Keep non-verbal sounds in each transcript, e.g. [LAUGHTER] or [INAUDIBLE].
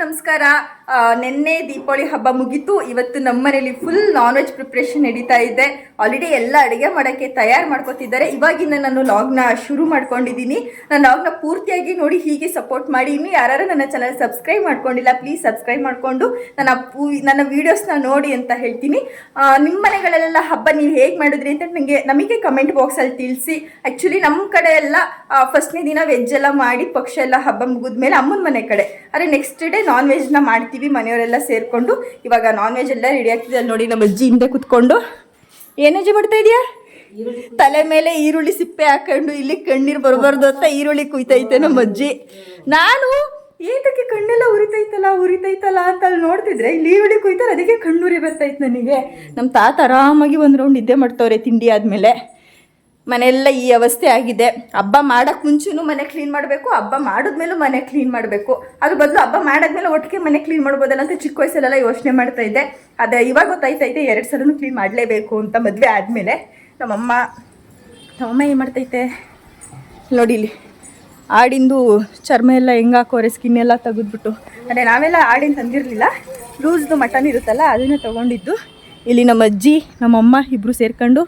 ನಮಸ್ಕಾರ. ನಿನ್ನೆ ದೀಪಾವಳಿ ಹಬ್ಬ ಮುಗೀತು. ಇವತ್ತು ನಮ್ಮ ಮನೇಲಿ ಫುಲ್ ನಾನ್ ವೆಜ್ ಪ್ರಿಪ್ರೇಷನ್ ನಡೀತಾ ಇದೆ. ಆಲ್ರೆಡಿ ಎಲ್ಲ ಅಡುಗೆ ಮಾಡೋಕ್ಕೆ ತಯಾರು ಮಾಡ್ಕೊತಿದ್ದಾರೆ. ಇವಾಗಿಂದ ನಾನು ಲಾಗ್ನ ಶುರು ಮಾಡ್ಕೊಂಡಿದ್ದೀನಿ ನನ್ನ ಲಾಗ್ನ ಪೂರ್ತಿಯಾಗಿ ನೋಡಿ, ಹೀಗೆ ಸಪೋರ್ಟ್ ಮಾಡಿ. ಇನ್ನು ಯಾರು ನನ್ನ ಚಾನಲ್ ಸಬ್ಸ್ಕ್ರೈಬ್ ಮಾಡ್ಕೊಂಡಿಲ್ಲ ಪ್ಲೀಸ್ ಸಬ್ಸ್ಕ್ರೈಬ್ ಮಾಡಿಕೊಂಡು ನನ್ನ ನನ್ನ ವೀಡಿಯೋಸ್ನ ನೋಡಿ ಅಂತ ಹೇಳ್ತೀನಿ. ನಿಮ್ಮ ಮನೆಗಳಲ್ಲೆಲ್ಲ ಹಬ್ಬ ನೀವು ಹೇಗೆ ಮಾಡಿದ್ರಿ ಅಂತ ನನಗೆ ನಮಗೆ ಕಮೆಂಟ್ ಬಾಕ್ಸಲ್ಲಿ ತಿಳಿಸಿ. ಆ್ಯಕ್ಚುಲಿ ನಮ್ಮ ಕಡೆ ಎಲ್ಲ ಫಸ್ಟ್ನೇ ದಿನ ವೆಜ್ ಎಲ್ಲ ಮಾಡಿ, ಪಕ್ಷ ಎಲ್ಲ ಹಬ್ಬ ಮುಗಿದ್ಮೇಲೆ ಅಮ್ಮನ ಮನೆ ಕಡೆ. ಅರೆ ನೆಕ್ಸ್ಟ್ ಡೇ ನಾನ್ ವೆಜ್ನ ಮಾಡ್ತೀವಿ. ಮನೆಯವರೆಲ್ಲ ಸೇರಿಕೊಂಡು ಇವಾಗ ನಾನ್ ವೆಜ್ ಎಲ್ಲ ರೆಡಿ ಆಗ್ತಿದೆ. ಅಲ್ಲಿ ನೋಡಿ ನಮ್ಮ ಅಜ್ಜಿ ಹಿಂದೆ ಕುತ್ಕೊಂಡು. ಏನಜ್ಜಿ ಮಾಡ್ತಾ ಇದೆಯಾ? ತಲೆ ಮೇಲೆ ಈರುಳ್ಳಿ ಸಿಪ್ಪೆ ಹಾಕೊಂಡು ಇಲ್ಲಿ ಕಣ್ಣೀರು ಬರಬಾರ್ದು ಅಂತ ಈರುಳ್ಳಿ ಕುಯ್ತೈತೆ ನಮ್ಮ ಅಜ್ಜಿ. ನಾನು ಏತಕ್ಕೆ ಕಣ್ಣೆಲ್ಲ ಉರಿತೈತಲ್ಲ ಉರಿತೈತಲ್ಲ ಅಂತ ಅಲ್ಲಿ ನೋಡ್ತಿದ್ರೆ ಇಲ್ಲಿ ಈರುಳ್ಳಿ ಕುಯ್ತಾರೆ, ಅದಕ್ಕೆ ಕಣ್ಣುರಿ ಬರ್ತೈತೆ ನನಗೆ. ನಮ್ಮ ತಾತ ಆರಾಮಾಗಿ ಒಂದು ರೌಂಡ್ ನಿದ್ದೆ ಮಾಡ್ತವ್ರೆ ತಿಂಡಿ ಆದಮೇಲೆ. ಮನೆಯೆಲ್ಲ ಈ ಅವಸ್ಥೆ ಆಗಿದೆ. ಹಬ್ಬ ಮಾಡೋಕ್ಕೆ ಮುಂಚೆನೂ ಮನೆ ಕ್ಲೀನ್ ಮಾಡಬೇಕು, ಹಬ್ಬ ಮಾಡಿದ್ಮೇಲೂ ಮನೆ ಕ್ಲೀನ್ ಮಾಡಬೇಕು. ಅದ್ರ ಬದಲು ಹಬ್ಬ ಮಾಡಾದ್ಮೇಲೆ ಒಟ್ಟಿಗೆ ಮನೆ ಕ್ಲೀನ್ ಮಾಡ್ಬೋದಲ್ಲ ಅಂತ ಚಿಕ್ಕ ವಯಸ್ಸಲ್ಲೆಲ್ಲ ಯೋಚನೆ ಮಾಡ್ತಾ ಇದ್ದೆ. ಅದೇ ಇವಾಗ ಗೊತ್ತಾಯ್ತೈತೆ ಎರಡು ಸಲನೂ ಕ್ಲೀನ್ ಮಾಡಲೇಬೇಕು ಅಂತ ಮದುವೆ ಆದಮೇಲೆ. ನಮ್ಮಮ್ಮ ನಮ್ಮಮ್ಮ ಏನು ಮಾಡ್ತೈತೆ ನೋಡಿ ಇಲ್ಲಿ, ಆಡಿಂದು ಚರ್ಮ ಎಲ್ಲ ಹೆಂಗೆ ಹಾಕೋರೆ ಸ್ಕಿನ್ ಎಲ್ಲ ತೆಗೆದ್ಬಿಟ್ಟು. ಅಂದರೆ ನಾವೆಲ್ಲ ಆಡಿನ ತಂದಿರಲಿಲ್ಲ. ಲೂಸ್ದು ಮಟನ್ ಇರುತ್ತಲ್ಲ, ಅದನ್ನೇ ತೊಗೊಂಡಿದ್ದು. ಇಲ್ಲಿ ನಮ್ಮ ಅಜ್ಜಿ ನಮ್ಮಮ್ಮ ಇಬ್ಬರು ಸೇರ್ಕೊಂಡು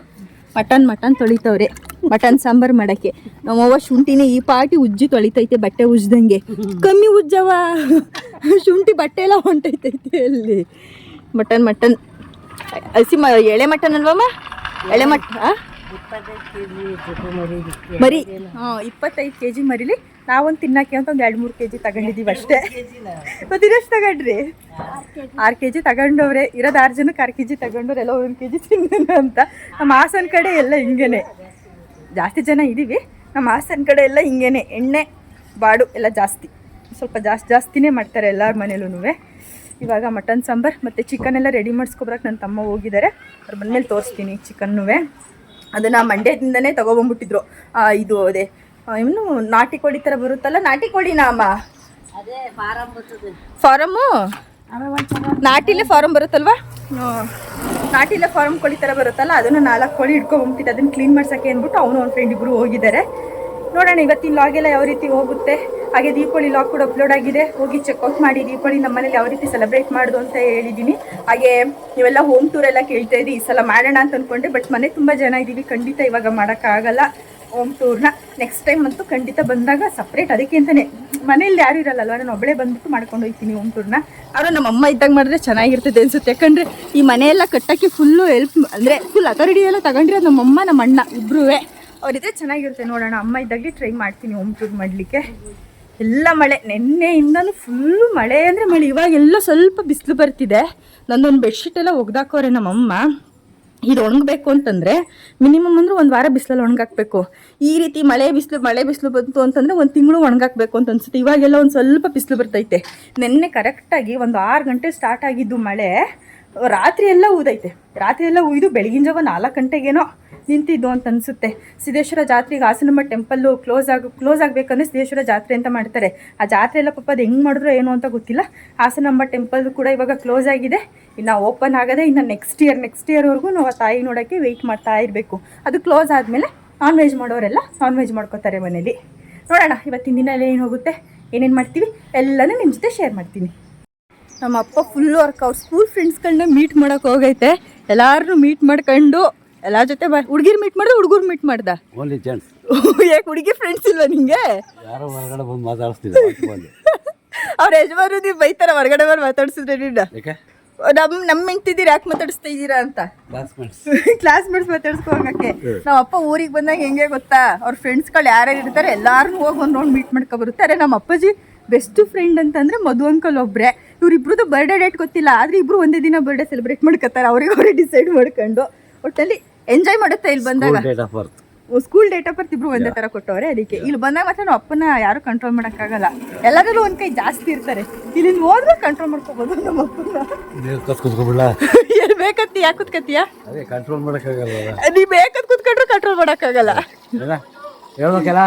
ಮಟನ್ ಮಟನ್ ತೊಳಿತವ್ರೆ. ಮಟನ್ ಸಾಂಬಾರು ಮಾಡಕ್ಕೆ. ನಮ್ಮವ್ವ ಶುಂಠಿನೇ ಈ ಪಾಟಿ ಉಜ್ಜಿ ತೊಳಿತೈತೆ ಬಟ್ಟೆ ಉಜ್ದಂಗೆ. ಕಮ್ಮಿ ಉಜ್ಜವ ಶುಂಠಿ ಬಟ್ಟೆ ಎಲ್ಲ ಹೊಂಟೈತೈತೆ ಅಲ್ಲಿ. Mutton mutton. ಹಸಿ ಮ ಎಳೆ ಮಟನ್ ಅಲ್ವಮ್ಮ? ಎಳೆ ಮಟ್ಟ ಆ? ಮರಿ ಹಾಂ ಇಪ್ಪತ್ತೈದು ಕೆ ಜಿ ಮರಿಲಿ. ನಾವೊಂದು ತಿನ್ನಕ್ಕೆ ಅಂತ ಒಂದು ಎರಡು ಮೂರು ಕೆ ಜಿ ತಗೊಂಡಿದ್ದೀವಿ ಅಷ್ಟೇ ಮತ್ತಿನಷ್ಟು ತಗೊಂಡ್ರಿ? ಆರು ಕೆ ಜಿ ತಗೊಂಡವ್ರೆ. ಇರೋದು ಆರು ಜನಕ್ಕೆ ಆರು ಕೆ ಜಿ ತಗೊಂಡವ್ರೆ. ಎಲ್ಲ ಒಂದು ಕೆ ಜಿ ತಿನ್ನೋಣ ಅಂತ. ನಮ್ಮ ಹಾಸನ ಕಡೆ ಎಲ್ಲ ಹಿಂಗೇನೆ. ಜಾಸ್ತಿ ಜನ ಇದ್ದೀವಿ ನಮ್ಮ ಹಾಸನ ಕಡೆ ಎಲ್ಲ ಹಿಂಗೇನೆ. ಎಣ್ಣೆ ಬಾಡು ಎಲ್ಲ ಜಾಸ್ತಿ. ಸ್ವಲ್ಪ ಜಾಸ್ತಿ ಜಾಸ್ತಿನೇ ಮಾಡ್ತಾರೆ ಎಲ್ಲರ ಮನೇಲೂ ಇವಾಗ ಮಟನ್ ಸಾಂಬಾರ್ ಮತ್ತು ಚಿಕನ್ ಎಲ್ಲ ರೆಡಿ ಮಾಡಿಸ್ಕೊಬರಕ್ಕೆ ನನ್ನ ತಮ್ಮ ಹೋಗಿದ್ದಾರೆ ಅವ್ರ ಬಂದಮೇಲೆ ತೋರಿಸ್ತೀನಿ ಚಿಕನ್ನೂ ಅದನ್ನು ಮಂಡ್ಯದಿಂದನೇ ತಗೊಬಂದ್ಬಿಟ್ಟಿದ್ರು. ಆ, ಇದು ಅದೇ ಇನ್ನು ನಾಟಿ ಕೋಳಿ ಥರ ಬರುತ್ತಲ್ಲ ನಾಟಿ ಕೋಳಿನಾ ಅಮ್ಮ? ಫಾರಮ್ಮು ನಾಟಿಲೇ ಫಾರಮ್ ಬರುತ್ತಲ್ವಾ? ನಾಟಿಲೆ ಫಾರಮ್ ಕೋಳಿ ಥರ ಬರುತ್ತಲ್ಲ ಅದನ್ನು ನಾಲ್ಕು ಕೋಳಿ ಇಟ್ಕೊಂಡ್ಬಿಟ್ಟಿದ್ದು ಅದನ್ನು ಕ್ಲೀನ್ ಮಾಡ್ಸೋಕ್ಕೆ ಅಂದ್ಬಿಟ್ಟು ಅವನು ಒಂದು ಫ್ರೆಂಡ್ ಇಬ್ಬರು ಹೋಗಿದ್ದಾರೆ. ನೋಡೋಣ ಇವತ್ತಿನ ಲಾಗೆಲ್ಲ ಯಾವ ರೀತಿ ಹೋಗುತ್ತೆ. ಹಾಗೆ ದೀಪಾವಳಿ ಲಾಗ್ ಕೂಡ ಅಪ್ಲೋಡ್ ಆಗಿದೆ. ಹೋಗಿ ಚೆಕ್ಔಟ್ ಮಾಡಿ ದೀಪಾವಳಿ ನಮ್ಮ ಮನೇಲಿ ಯಾವ ರೀತಿ ಸೆಲೆಬ್ರೇಟ್ ಮಾಡೋದು ಅಂತ ಹೇಳಿದ್ದೀನಿ ಹಾಗೆ ನೀವೆಲ್ಲ ಹೋಮ್ ಟೂರ್ ಎಲ್ಲ ಕೇಳ್ತಾ ಇದ್ದೀವಿ ಈ ಸಲ ಮಾಡೋಣ ಅಂತ ಅಂದ್ಕೊಂಡೆ ಬಟ್ ಮನೆ ತುಂಬ ಜನ ಇದ್ದೀವಿ, ಖಂಡಿತ ಇವಾಗ ಮಾಡೋಕ್ಕಾಗಲ್ಲ ಹೋಮ್ ಟೂರ್ನ ನೆಕ್ಸ್ಟ್ ಟೈಮ್ ಅಂತೂ ಖಂಡಿತ ಬಂದಾಗ ಸಪ್ರೇಟ್ ಅದಕ್ಕೆ ಅಂತಲೇ ಮನೇಲಿ ಯಾರು ಇರಲ್ಲ ನಾನು ಒಬ್ಬಳೇ ಬಂದ್ಬಿಟ್ಟು ಮಾಡ್ಕೊಂಡು ಹೋಗ್ತೀನಿ ಹೋಮ್ ಟೂರ್ನ ಆದರೆ ನಮ್ಮ ಅಮ್ಮ ಇದ್ದಾಗ ಮಾಡಿದ್ರೆ ಚೆನ್ನಾಗಿರ್ತದೆ ಅನ್ಸುತ್ತೆ. ಯಾಕಂದರೆ ಈ ಮನೆಯೆಲ್ಲ ಕಟ್ಟಕ್ಕೆ ಫುಲ್ಲು ಹೆಲ್ಪ್ ಅಂದರೆ ಫುಲ್ ಅಥಾರಿಟಿ ಎಲ್ಲ ತಗೊಂಡಿರೋದು ನಮ್ಮ ಅಮ್ಮ, ನಮ್ಮ ಅಣ್ಣ ಇಬ್ಬರೂ ಅವರಿದ್ರೆ ಚೆನ್ನಾಗಿರುತ್ತೆ. ನೋಡೋಣ, ಅಮ್ಮ ಇದ್ದಾಗಲಿ ಟ್ರೈ ಮಾಡ್ತೀನಿ ಹೋಮ್ ಟೂರ್ ಮಾಡಲಿಕ್ಕೆ. ಎಲ್ಲ ಮಳೆ, ನಿನ್ನೆಯಿಂದನೂ ಫುಲ್ಲು ಮಳೆ ಅಂದರೆ ಮಳೆ. ಇವಾಗೆಲ್ಲ ಸ್ವಲ್ಪ ಬಿಸಿಲು ಬರ್ತಿದೆ. ನಂದೊಂದು ಬೆಡ್ಶೀಟ್ ಎಲ್ಲ ಒಗ್ದಾಕೋರೆ ನಮ್ಮಮ್ಮ. ಇದು ಒಣಗಬೇಕು ಅಂತಂದರೆ ಮಿನಿಮಮ್ ಅಂದರೆ ಒಂದು ವಾರ ಬಿಸಿಲಲ್ಲಿ ಒಣಗಾಕಬೇಕು. ಈ ರೀತಿ ಮಳೆ ಬಿಸಿಲು ಮಳೆ ಬಿಸಿಲು ಬಂತು ಅಂತಂದರೆ ಒಂದು ತಿಂಗಳು ಒಣಗಾಕಬೇಕು ಅಂತ ಅನ್ಸುತ್ತೆ. ಇವಾಗೆಲ್ಲ ಒಂದು ಸ್ವಲ್ಪ ಬಿಸಿಲು ಬರ್ತೈತೆ. ನಿನ್ನೆ ಕರೆಕ್ಟಾಗಿ ಒಂದು ಆರು ಗಂಟೆ ಸ್ಟಾರ್ಟ್ ಆಗಿದ್ದು ಮಳೆ. ರಾತ್ರಿ ಎಲ್ಲ ಊದೈತೆ. ರಾತ್ರಿ ಎಲ್ಲ ಉಯ್ದು ಬೆಳಗಿನ ಜಾವ ನಾಲ್ಕು ಗಂಟೆಗೇನೋ ನಿಂತಿದ್ದು ಅಂತ ಅನಿಸುತ್ತೆ. ಸಿದ್ದೇಶ್ವರ ಜಾತ್ರೆಗೆ ಹಾಸನಮ್ಮ ಟೆಂಪಲ್ಲು ಕ್ಲೋಸ್ ಆಗ ಕ್ಲೋಸ್ ಆಗಬೇಕಂದ್ರೆ ಸಿದ್ದೇಶ್ವರ ಜಾತ್ರೆ ಅಂತ ಮಾಡ್ತಾರೆ. ಆ ಜಾತ್ರೆ ಎಲ್ಲ ಪಾಪ ಅದು ಹೆಂಗೆ ಮಾಡಿದ್ರು ಏನು ಅಂತ ಗೊತ್ತಿಲ್ಲ. ಹಾಸನಮ್ಮ ಟೆಂಪಲ್ ಕೂಡ ಇವಾಗ ಕ್ಲೋಸ್ ಆಗಿದೆ. ಇನ್ನು ಓಪನ್ ಆಗದೆ ಇನ್ನು ನೆಕ್ಸ್ಟ್ ಇಯರ್ ನೆಕ್ಸ್ಟ್ ಇಯರ್ವರೆಗೂ ನಾವು ಆ ತಾಯಿ ನೋಡೋಕ್ಕೆ ವೆಯ್ಟ್ ಮಾಡ್ತಾ ಇರಬೇಕು. ಅದು ಕ್ಲೋಸ್ ಆದಮೇಲೆ ನಾನ್ ವೆಜ್ ಮಾಡೋರೆಲ್ಲ ನಾನ್ ವೆಜ್ ಮಾಡ್ಕೋತಾರೆ ಮನೇಲಿ. ನೋಡೋಣ, ಇವತ್ತಿನ ದಿನ ಏನು ಹೋಗುತ್ತೆ, ಏನೇನು ಮಾಡ್ತೀವಿ, ಎಲ್ಲನೂ ನಿಮ್ಮ ಜೊತೆ ಶೇರ್ ಮಾಡ್ತೀನಿ. ನಮ್ಮ ಅಪ್ಪ ಫುಲ್ ವರ್ಕ್ ಅವ್ರ ಸ್ಕೂಲ್ ಫ್ರೆಂಡ್ಸ್ಗಳನ್ನ ಮೀಟ್ ಮಾಡೋಕೆ ಹೋಗೈತೆ. ಎಲ್ಲಾರನ್ನೂ ಮೀಟ್ ಮಾಡ್ಕೊಂಡು ಎಲ್ಲ ಜೊತೆ ಬ ಹುಡುಗಿರ್ ಮೀಟ್ ಮಾಡ್ದೆ ಹುಡುಗರು ಮೀಟ್ ಮಾಡ್ದ? ಓನ್ಲಿ ಜೆಂಟ್ಸ್ ಯಾಕೆ ಹುಡುಗಿ ಫ್ರೆಂಡ್ಸ್ ಇಲ್ವಾ ನಿಂಗೆ? ಯಾರೋ ಹೊರಗಡೆ ಬಂದು ಮಾತಾಡಿಸ್ತಿದ್ದೆ [LAUGHS] ಅವ್ರ ಯಜಮಾನು ನೀವು ಬೈತಾರ ಹೊರಗಡೆ ಬಂದು ಮಾತಾಡ್ಸಿದ್ರೆ ನಿನ್ನ? ನಮ್ ನಮ್ಮ ನಮ್ಮ ಹೆಂಡ್ತಿದ್ದೀರಿ ಯಾಕೆ ಮಾತಾಡಿಸ್ತಾ ಇದ್ದೀರಾ ಅಂತ? ಕ್ಲಾಸ್ಮೇಟ್ಸ್ ಕ್ಲಾಸ್ ಮೇಟ್ಸ್ ಮಾತಾಡ್ಸ್ಕೋಗಕ್ಕೆ ನಮ್ಮ ಅಪ್ಪ ಊರಿಗೆ ಬಂದಾಗ ಹೆಂಗೆ ಗೊತ್ತಾ? ಅವ್ರ ಫ್ರೆಂಡ್ಸ್ಗಳು ಯಾರ್ಯಾರು ಇರ್ತಾರೆ ಎಲ್ಲಾರನ್ನೂ ಹೋಗಿ ಒಂದು ರೌಂಡ್ ಮೀಟ್ ಮಾಡ್ಕೊ ಬರುತ್ತಾರೆ ನಮ್ಮ ಅಪ್ಪಾಜಿ ಬೆಸ್ಟ್ ಫ್ರೆಂಡ್ ಅಂತಂದ್ರೆ ಮಧು ಅಂಕಲ್ ಒಬ್ರೆ. ಇವರಿಬ್ರದ್ದು ಬರ್ಡೇ ಡೇಟ್ ಗೊತ್ತಿಲ್ಲ ಆದ್ರೆ ಇಬ್ರು ಒಂದೇ ದಿನ ಬರ್ಡೇ ಸೆಲೆಬ್ರೇಟ್ ಮಾಡ್ಕೊತಾರೆ ಅವ್ರಿಗೆ ಅವರೇ ಡಿಸೈಡ್ ಮಾಡ್ಕೊಂಡು. ಒಟ್ಟಲ್ಲಿ ಎಂಜಾಯ್ ಮಾಡುತ್ತೆ ಇಲ್ಲಿ ಬಂದಾಗ? ಸ್ಕೂಲ್ ಡೇಟ್ ಆಫ್ ಬರ್ತ್ ಇಬ್ರು ಒಂದೇ ತರ ಕೊಟ್ಟವ್ರೆ ಅದಕ್ಕೆ. ಇಲ್ಲಿ ಬಂದಾಗ ಮಾತ್ರ ನಾವು ಅಪ್ಪನ ಯಾರು ಕಂಟ್ರೋಲ್ ಮಾಡೋಕ್ಕಾಗಲ್ಲ. ಎಲ್ಲರಲ್ಲೂ ಒಂದ್ ಕೈ ಜಾಸ್ತಿ ಇರ್ತಾರೆ. ಇಲ್ಲಿ ಹೋದ್ರೆ ಕಂಟ್ರೋಲ್ ಮಾಡ್ಕೋಬೋದು ನಮ್ಮ ಅಪ್ಪನ. ಎಲ್ಲಿ ಬೇಕತ್ತಿ ಯಾಕೆ ಕುತ್ಕತ್ತೀಯ? ಕಂಟ್ರೋಲ್ ಮಾಡೋಕ್ಕಾಗಲ್ಲ ನೀವು ಬೇಕಂತ ಕುತ್ಕೊಂಡ್ರೆ ಕಂಟ್ರೋಲ್ ಮಾಡೋಕ್ಕಾಗಲ್ಲ. ಹೇಳ್ಬೇಕಲ್ಲ?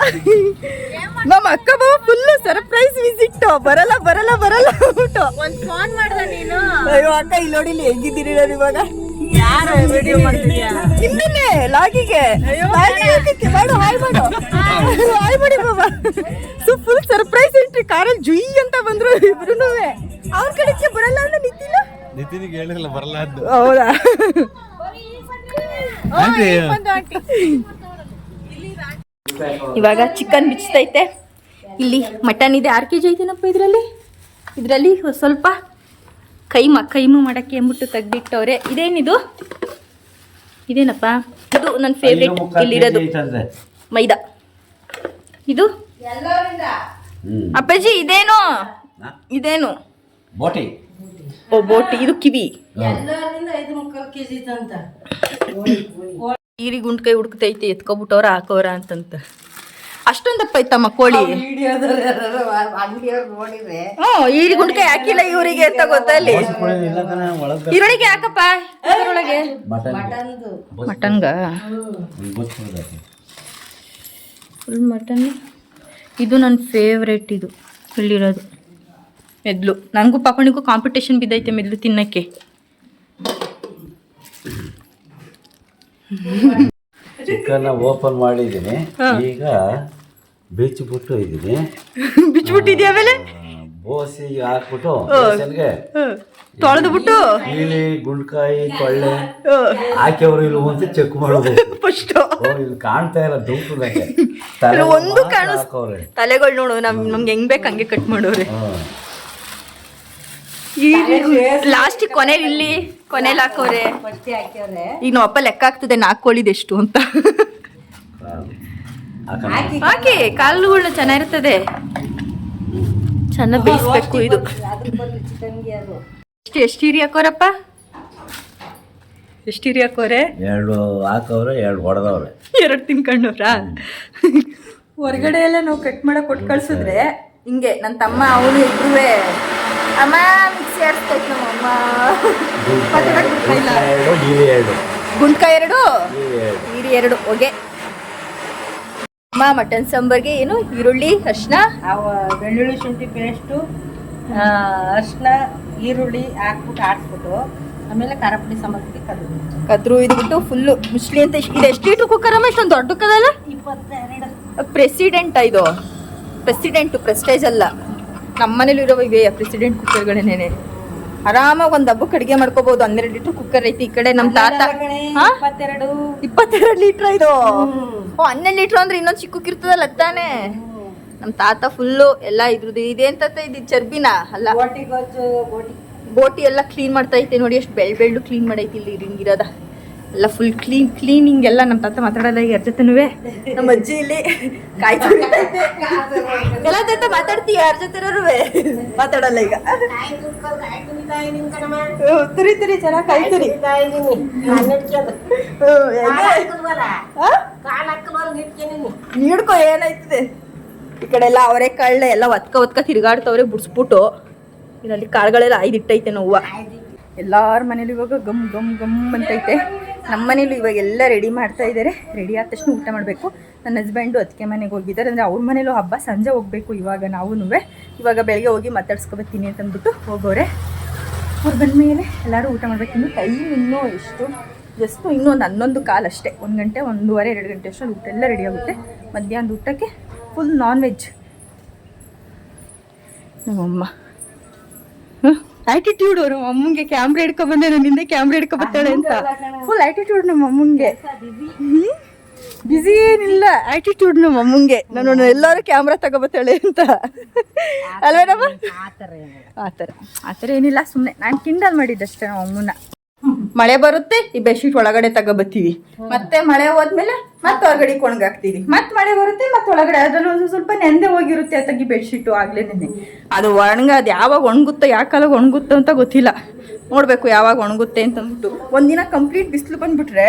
[LAUGHS] ನಮ್ಮ ಅಕ್ಕ ಬಾವ ಫುಲ್ ಸರ್ಪ್ರೈಸ್ ವಿಸಿಟ್ ಬರಲ್ಲ ಬರಲ್ಲ ಬರಲ್ಲ ಅಂದ್ಬಿಟ್ಟು. ಒಂದ್ ಫೋನ್ ಮಾಡ್ದ ನೀನು? ಅಯ್ಯೋ ಅಕ್ಕ ಇಲ್ಲಿ ನೋಡಿ ಇಲ್ಲಿ ಹೆಂಗಿದ್ದೀರಿ ನಾನು ಇವಾಗ? ನಿನ್ನೆ ಲಾಗಿಗೆ. ಲಾಗಿಗೆ ಮಾಡು ಹಾಯ್ ಮಾಡು. ಹಾಯ್ ಮಾಡಿ ಬಾಬಾ ಸೊ ಫುಲ್ ಸರ್ಪ್ರೈಸ್ ಎಂಟ್ರಿ ಕಾರಲ್ಲಿ ಜುಯ್ ಅಂತ ಬಂದ್ರು ಇಬ್ರು ಅವ್ರ ಕಡೆಗೆ ಬರಲ್ಲ ಅಂತ ನಿತಿನ? ನಿತಿನಿಗೆ ಹೇಳಿರಲ್ಲ ಬರಲ್ಲ ಅಂತ. ಹೌದಾ? ಆಂಟಿ. ಇವಾಗ ಚಿಕನ್ ಬಿಚ್ತೈತೆ. ಇಲ್ಲಿ ಮಟನ್ ಇದೆ. ಆರು ಕೆ ಜಿ ಐತೇನಪ್ಪ ಇದರಲ್ಲಿ? ಇದರಲ್ಲಿ ಸ್ವಲ್ಪ ಕೈಮ ಕೈಮು ಮಾಡೋಕ್ಕೆ ಅಂದ್ಬಿಟ್ಟು ತೆಗ್ದಿಟ್ಟವ್ರೆ. ಇದೇನಿದು? ಇದೇನಪ್ಪ? ಇದು ನನ್ನ ಫೇವ್ರೇಟ್ ಇಲ್ಲಿರೋದು. ಮೈದಾ. ಇದು? ಅಪ್ಪಾಜಿ ಇದೇನು? ಇದೇನು? ಬೋಟಿ. ಓ ಬೋಟಿ. ಇದು ಕಿವಿ. [COUGHS] ಕೈ ಕೆ ಈರಿ ಗುಂಡ್ಕೈ ಹುಡುಕ್ತೈತಿ ಎತ್ಕೊಬಿಟ್ಟವ್ರ ಹಾಕೋರ ಅಂತಂತ. ಅಷ್ಟೊಂದಪ್ಪ ಐತಮ್ಮ ಕೋಳಿ. ಹ್ಮ್ ಈರಿ ಗುಂಡ್ಕೈ ಹಾಕಿಲ್ಲ ಇವರಿಗೆ ಅಂತ ಗೊತ್ತಲ್ಲಿ ಈರೊಳಗೆ ಯಾಕಪ್ಪ ಮಟನ್ದು. ಮಟನ್ಗ? Full mutton. ಇದು ನನ್ನ ಫೇವ್ರೇಟ್ ಇದು ಇಲ್ಲಿರೋದು. ಮೆದ್ಲು. ನನಗೂ ಪಾಪಣಿಗೂ ಕಾಂಪಿಟೇಷನ್ ಬಿದ್ದೈತೆ ಮೆದ್ಲು ತಿನ್ನಕ್ಕೆ. ಚಿಕನ್ ಓಪನ್ ಮಾಡಿದ್ದೀನಿ. ಈಗ ಬಿಚ್ಚಿಬಿಟ್ಟು ಇದ್ದೀನಿ. [LAUGHS] ಬಿಚ್ಚಿಬಿಟ್ಟಿದ್ಯಾ ಆಮೇಲೆ ಬೋಸಿ ಹಾಕ್ಬಿಟ್ಟು ಬೇಸನ್ಗೆ ತೊಳೆದು ಬಿಟ್ಟು ಇಲ್ಲಿ ಗುಂಡ್ಕಾಯಿ ಕೊಳ್ಳೆ ಹಾಕ್ಯವ್ರು ಇಲ್ಲ ಅಂತ ಚೆಕ್ ಮಾಡಬೇಕು. [LAUGHS] ಫಸ್ಟ್. ಇಲ್ಲಿ ಕಾಣ್ತಾ ಇಲ್ಲ ದುಂಪು ನಂಗೆ ತಲೆ ಒಂದು ಕಾಣಿಸ್ ತಲೆಗಳು ನೋಡು ನಮ್ ನಮ್ಗೆ ಹೆಂಗ್ ಬೇಕು ಹಂಗೆ ಕಟ್ ಮಾಡೋರೆ ಹ್ಮ್. ಲಾಸ್ಟಿಗೆ ಕೊನೆಲಿ ಇಲ್ಲಿ ಕೊನೆಲಿ ಹಾಕೋರೆ ಈಗ ನಾವು ಅಪ್ಪ ಲೆಕ್ಕ ಆಗ್ತದೆ ನಾಲ್ಕು ಕೋಳಿದ್ ಎಷ್ಟು ಅಂತ. ಹಾಕಿ ಕಾಲುಗಳು ಚೆನ್ನಾಗಿರ್ತದೆ. ಚೆನ್ನಾಗಿ ಬೇಯಿಸ್ಬೇಕು ಇದು. ಎಷ್ಟು ಎಷ್ಟು ಹಿರಿ ಹಾಕೋರಪ್ಪ? ಎಷ್ಟು ಹಿರಿ ಹಾಕೋರೆ? ಎರಡು ಹಾಕೋರೆ ಎರಡು ಹೊಡೆದವ್ರೆ. ಎರಡು ತಿನ್ಕೊಂಡವ್ರ ಹೊರಗಡೆ ಎಲ್ಲ ನಾವು ಕಟ್ ಮಾಡಕ್ ಕೊಟ್ಟು ಕಳ್ಸಿದ್ರೆ ಹಿಂಗೆ ನನ್ನ ತಮ್ಮ ಅವನು ಇಬ್ರುವೆ ಅಮ್ಮ ಮಿಕ್ಸಿ ನಮ್ಮ ಅಮ್ಮ ಇಲ್ಲ. ಎರಡು ಎರಡು ಗುಂಡ್ಕಾಯಿ ಎರಡು? ಈರಿ ಎರಡು. ಹೊಗೆ ಅಮ್ಮ ಮಟನ್ ಸಾಂಬಾರ್ಗೆ ಏನು? ಈರುಳ್ಳಿ ಅರ್ಶಿನ? ಅವ ಬೆಳ್ಳುಳ್ಳಿ ಶುಂಠಿ ಪೇಸ್ಟು ಅರ್ಶನ ಈರುಳ್ಳಿ ಹಾಕ್ಬಿಟ್ಟು ಆಡಿಸ್ಬಿಟ್ಟು ಆಮೇಲೆ ಖಾರ ಪುಡಿ ಕದ್ರು ಕದು ಕದ್ರು ಇದ್ಬಿಟ್ಟು ಫುಲ್ಲು ಮುಸ್ಲಿ ಅಂತ ಇಷ್ಟ್- ಇದು ಎಷ್ಟು ಲೀಟ್ರ್ ಕುಕ್ಕರ್ ಅಮ್ಮ? ಇಷ್ಟೊಂದು ದೊಡ್ಡ ಕದಲ್ಲ ಇಪ್ಪತ್ತೆರಡು. ಪ್ರೆಸಿಡೆಂಟ್ ಇದು? ಪ್ರೆಸಿಡೆಂಟು ಪ್ರೆಸ್ಟೇಜ್ ಅಲ್ಲ. ನಮ್ಮ ಮನೇಲಿ ಇರೋ ಇವೆ ಪ್ರೆಸಿಡೆಂಟ್ ಕುಕ್ಕರ್ಗಳೇನೆ ಆರಾಮಾಗಿ ಒಂದು ಹಬ್ಬಕ್ಕೆ ಅಡುಗೆ ಮಾಡ್ಕೋಬಹುದು ಹನ್ನೆರಡು ಲೀಟರ್ ಕುಕ್ಕರ್ ಐತಿ ಈ ಕಡೆ ನಮ್ಮ ತಾತ? ಇಪ್ಪತ್ತೆರಡು. ಲೀಟರ್ ಇದು. ಓ ಹನ್ನೆರಡು ಲೀಟರ್ ಅಂದ್ರೆ ಇನ್ನೊಂದು ಚಿಕ್ಕ ಇರ್ತದಲ್ಲ ತಾನೇ ನಮ್ಮ ತಾತ ಫುಲ್ಲು ಎಲ್ಲ ಇದ್ರದ್ದು ತಾತ ಇದು ಚರ್ಬಿನ ಅಲ್ಲ. ಬೋಟಿ ಎಲ್ಲ ಕ್ಲೀನ್ ಮಾಡ್ತಾ ಐತೆ ನೋಡಿ ಎಷ್ಟು ಬೆಳ್ ಬೆಳ್ಳು ಕ್ಲೀನ್ ಮಾಡೈತಿ ಇಲ್ಲಿ ಹಿಂಗಿರೋದ. ಎಲ್ಲ ಫುಲ್ ಕ್ಲೀನ್ ಕ್ಲೀನಿಂಗ್ ಎಲ್ಲ ನಮ್ಮ ತಾತ ಮಾತಾಡಲ್ಲ ಯಾರ ಜೊತೆನೂ ನಮ್ಮ ಅಜ್ಜಿ ಇಲ್ಲಿ ಕಾಯಿ. ಎಲ್ಲ ತಾತ ಮಾತಾಡ್ತೀಯ ಯಾರ ಜೊತೆನೂ ಮಾತಾಡಲ್ಲ ಈಗ. ತುರಿ ತುರಿ ಚೆನ್ನಾಗಿ ಕಾಯಿ ತುರಿ? ನೀಡ್ಕೊ ಏನಾಯ್ತದೆ? ಈ ಕಡೆ ಎಲ್ಲ ಅವರೇ ಕಳ್ಳೆ ಎಲ್ಲ ಒತ್ಕ ಒತ್ಕ ತಿರುಗಾಡ್ತವ್ರೆ ಬಿಡ್ಸ್ಬಿಟ್ಟು. ಇದರಲ್ಲಿ ಕಾಳುಗಳೆಲ್ಲ ಐದಿಟ್ಟೈತೆ ನೋವು. ಎಲ್ಲಾರ ಮನೇಲಿ ಇವಾಗ ಗಮ್ ಗಮ್ ಗಮ್ ಅಂತೈತೆ. ನಮ್ಮ ಮನೇಲಿ ಇವಾಗ ಎಲ್ಲ ರೆಡಿ ಮಾಡ್ತಾ ಇದ್ದಾರೆ ರೆಡಿ ಆದ ತಕ್ಷಣ ಊಟ ಮಾಡಬೇಕು. ನನ್ನ ಹಸ್ಬೆಂಡು ಅದಕ್ಕೆ ಮನೆಗೆ ಹೋಗಿದ್ದಾರೆ. ಅಂದರೆ ಅವ್ರ ಮನೇಲೂ ಹಬ್ಬ ಸಂಜೆ ಹೋಗಬೇಕು ಇವಾಗ ನಾವೂ ಇವಾಗ ಬೆಳಗ್ಗೆ ಹೋಗಿ ಮಾತಾಡ್ಸ್ಕೊಬತ್ತೀನಿ ಅಂತಂದ್ಬಿಟ್ಟು ಹೋಗೋರೆ. ಅವ್ರು ಬಂದಮೇಲೆ ಎಲ್ಲರೂ ಊಟ ಮಾಡಬೇಕು. ಇನ್ನು ಟೈಮ್ ಇನ್ನೂ ಎಷ್ಟು? ಜಸ್ಟು ಇನ್ನೂ ಒಂದು ಹನ್ನೊಂದು ಕಾಲು ಅಷ್ಟೇ. ಒಂದು ಗಂಟೆ, ಒಂದೂವರೆ, ಎರಡು ಗಂಟೆ ಅಷ್ಟರಲ್ಲಿ ಊಟ ಎಲ್ಲ ರೆಡಿ ಆಗುತ್ತೆ. ಮಧ್ಯಾಹ್ನದ ಊಟಕ್ಕೆ ಫುಲ್ ನಾನ್ ವೆಜ್ ನಮ್ಮಮ್ಮ ಆಟಿಟ್ಯೂಡ್ ಅವರು ಅಮ್ಮಂಗೆ ಕ್ಯಾಮ್ರಾ ಹಿಡ್ಕೊ ಬಂದೆ ನಾನು ಹಿಂದೆ ಕ್ಯಾಮ್ರಾ ಹಿಡ್ಕೊ ಬರ್ತಾಳೆ ಅಂತ. ಫುಲ್ ಆಟಿಟ್ಯೂಡ್ ನಮ್ಮ ಅಮ್ಮಂಗೆ. ಬಿಸಿ ಏನಿಲ್ಲ ಆಟಿಟ್ಯೂಡ್ ನಮ್ಮ ಅಮ್ಮಂಗೆ. ನಾನು ಎಲ್ಲರೂ ಕ್ಯಾಮ್ರಾ ತಗೋಬತ್ತಾಳೆ ಅಂತ. ಅಲ್ವೇನಮ್ಮ? ಆತರ ಆತರ ಏನಿಲ್ಲ. ಆ ಥರ ಆ ಥರ ಏನಿಲ್ಲ ಸುಮ್ಮನೆ ನಾನು ಕಿಂಡಲ್ ಮಾಡಿದ್ದಷ್ಟೇ ನಮ್ಮ ಅಮ್ಮನ ಮಳೆ ಬರುತ್ತೆ ಈ ಬೆಡ್ಶೀಟ್ ಒಳಗಡೆ ತಗೋಬತ್ತೀವಿ. ಮತ್ತೆ ಮಳೆ ಹೋದ್ಮೇಲೆ ಮತ್ತೆ ಹೊರಗಡೆ ಕೊಣಗಾಕ್ತೀವಿ ಮತ್ತೆ ಮಳೆ ಬರುತ್ತೆ ಮತ್ತೆ ಒಳಗಡೆ ಅದ್ರಲ್ಲಿ ಒಂದು ಸ್ವಲ್ಪ ನೆಂದೆ ಹೋಗಿರುತ್ತೆ ಅತ್ತಾಗಿ ಬೆಡ್ಶೀಟು ಆಗ್ಲೇ ನೆನೆ ಅದು ಒಣಗ ಅದು ಯಾವಾಗ ಒಣಗುತ್ತೋ ಯಾವ ಕಾಲ ಒಣಗುತ್ತೋ ಅಂತ ಗೊತ್ತಿಲ್ಲ. ನೋಡಬೇಕು ಯಾವಾಗ ಒಣಗುತ್ತೆ ಅಂತ ಅಂದ್ಬಿಟ್ಟು ಒಂದಿನ ಕಂಪ್ಲೀಟ್ ಬಿಸಿಲು ಬಂದ್ಬಿಟ್ರೆ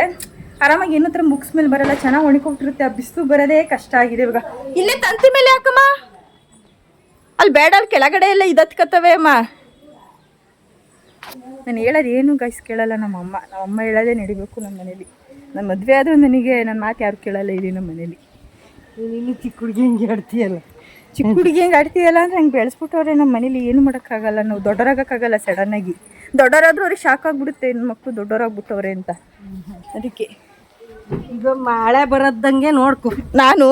ಆರಾಮಾಗಿ ಏನೋ ಬುಕ್ಸ್ ಮೇಲೆ ಬರಲ್ಲ ಚೆನ್ನಾಗಿ ಒಣಕೊಟ್ಟಿರುತ್ತೆ ಆ ಬಿಸಿಲು ಬರೋದೇ ಕಷ್ಟ ಆಗಿದೆ ಇವಾಗ. ಇಲ್ಲೇ ತಂತಿ ಮೇಲೆ ಯಾಕಮ್ಮ? ಅಲ್ಲಿ ಬೇಡ ಅಲ್ಲಿ ಕೆಳಗಡೆ ಎಲ್ಲ ಇದತ್ಕತ್ತವೆ ಅಮ್ಮ. ನಾನು ಹೇಳೋದು ಏನು ಗೈಸ್ ಕೇಳಲ್ಲ ನಮ್ಮ ಅಮ್ಮ ನಮ್ಮ ಅಮ್ಮ ಹೇಳೋದೇ ನಡಿಬೇಕು ನಮ್ಮ ಮನೇಲಿ. ನನ್ನ ಮದುವೆ ಆದರೂ ನನಗೆ ನನ್ನ ಮಾತು ಯಾರು ಕೇಳಲ್ಲ ಇಲ್ಲಿ ನಮ್ಮ ಮನೇಲಿ. ನೀನು ಚಿಕ್ಕ ಹುಡುಗಿ ಹಿಂಗೆ ಆಡ್ತೀಯಲ್ಲ? ಚಿಕ್ಕ ಹುಡುಗಿ ಹೆಂಗೆ ಆಡ್ತೀಯಲ್ಲ ಅಂದ್ರೆ ಹಂಗೆ ಬೆಳೆಸ್ಬಿಟ್ಟವ್ರೆ ನಮ್ಮ ಮನೇಲಿ ಏನು ಮಾಡೋಕ್ಕಾಗಲ್ಲ ನಾವು ದೊಡ್ಡವರಾಗಕ್ಕಾಗಲ್ಲ ಸಡನ್ನಾಗಿ ದೊಡ್ಡವರಾದ್ರೂ ಅವ್ರಿಗೆ ಶಾಕ್ ಆಗಿಬಿಡುತ್ತೆ ಆಗ್ಬಿಡುತ್ತೆ ಮಕ್ಕಳು ದೊಡ್ಡವರಾಗ್ಬಿಟ್ಟವ್ರೆ ಅಂತ. ಅದಕ್ಕೆ. ಈಗ ಮಳೆ ಬರೋದಂಗೆ ನೋಡ್ಕೊ. ನಾನು?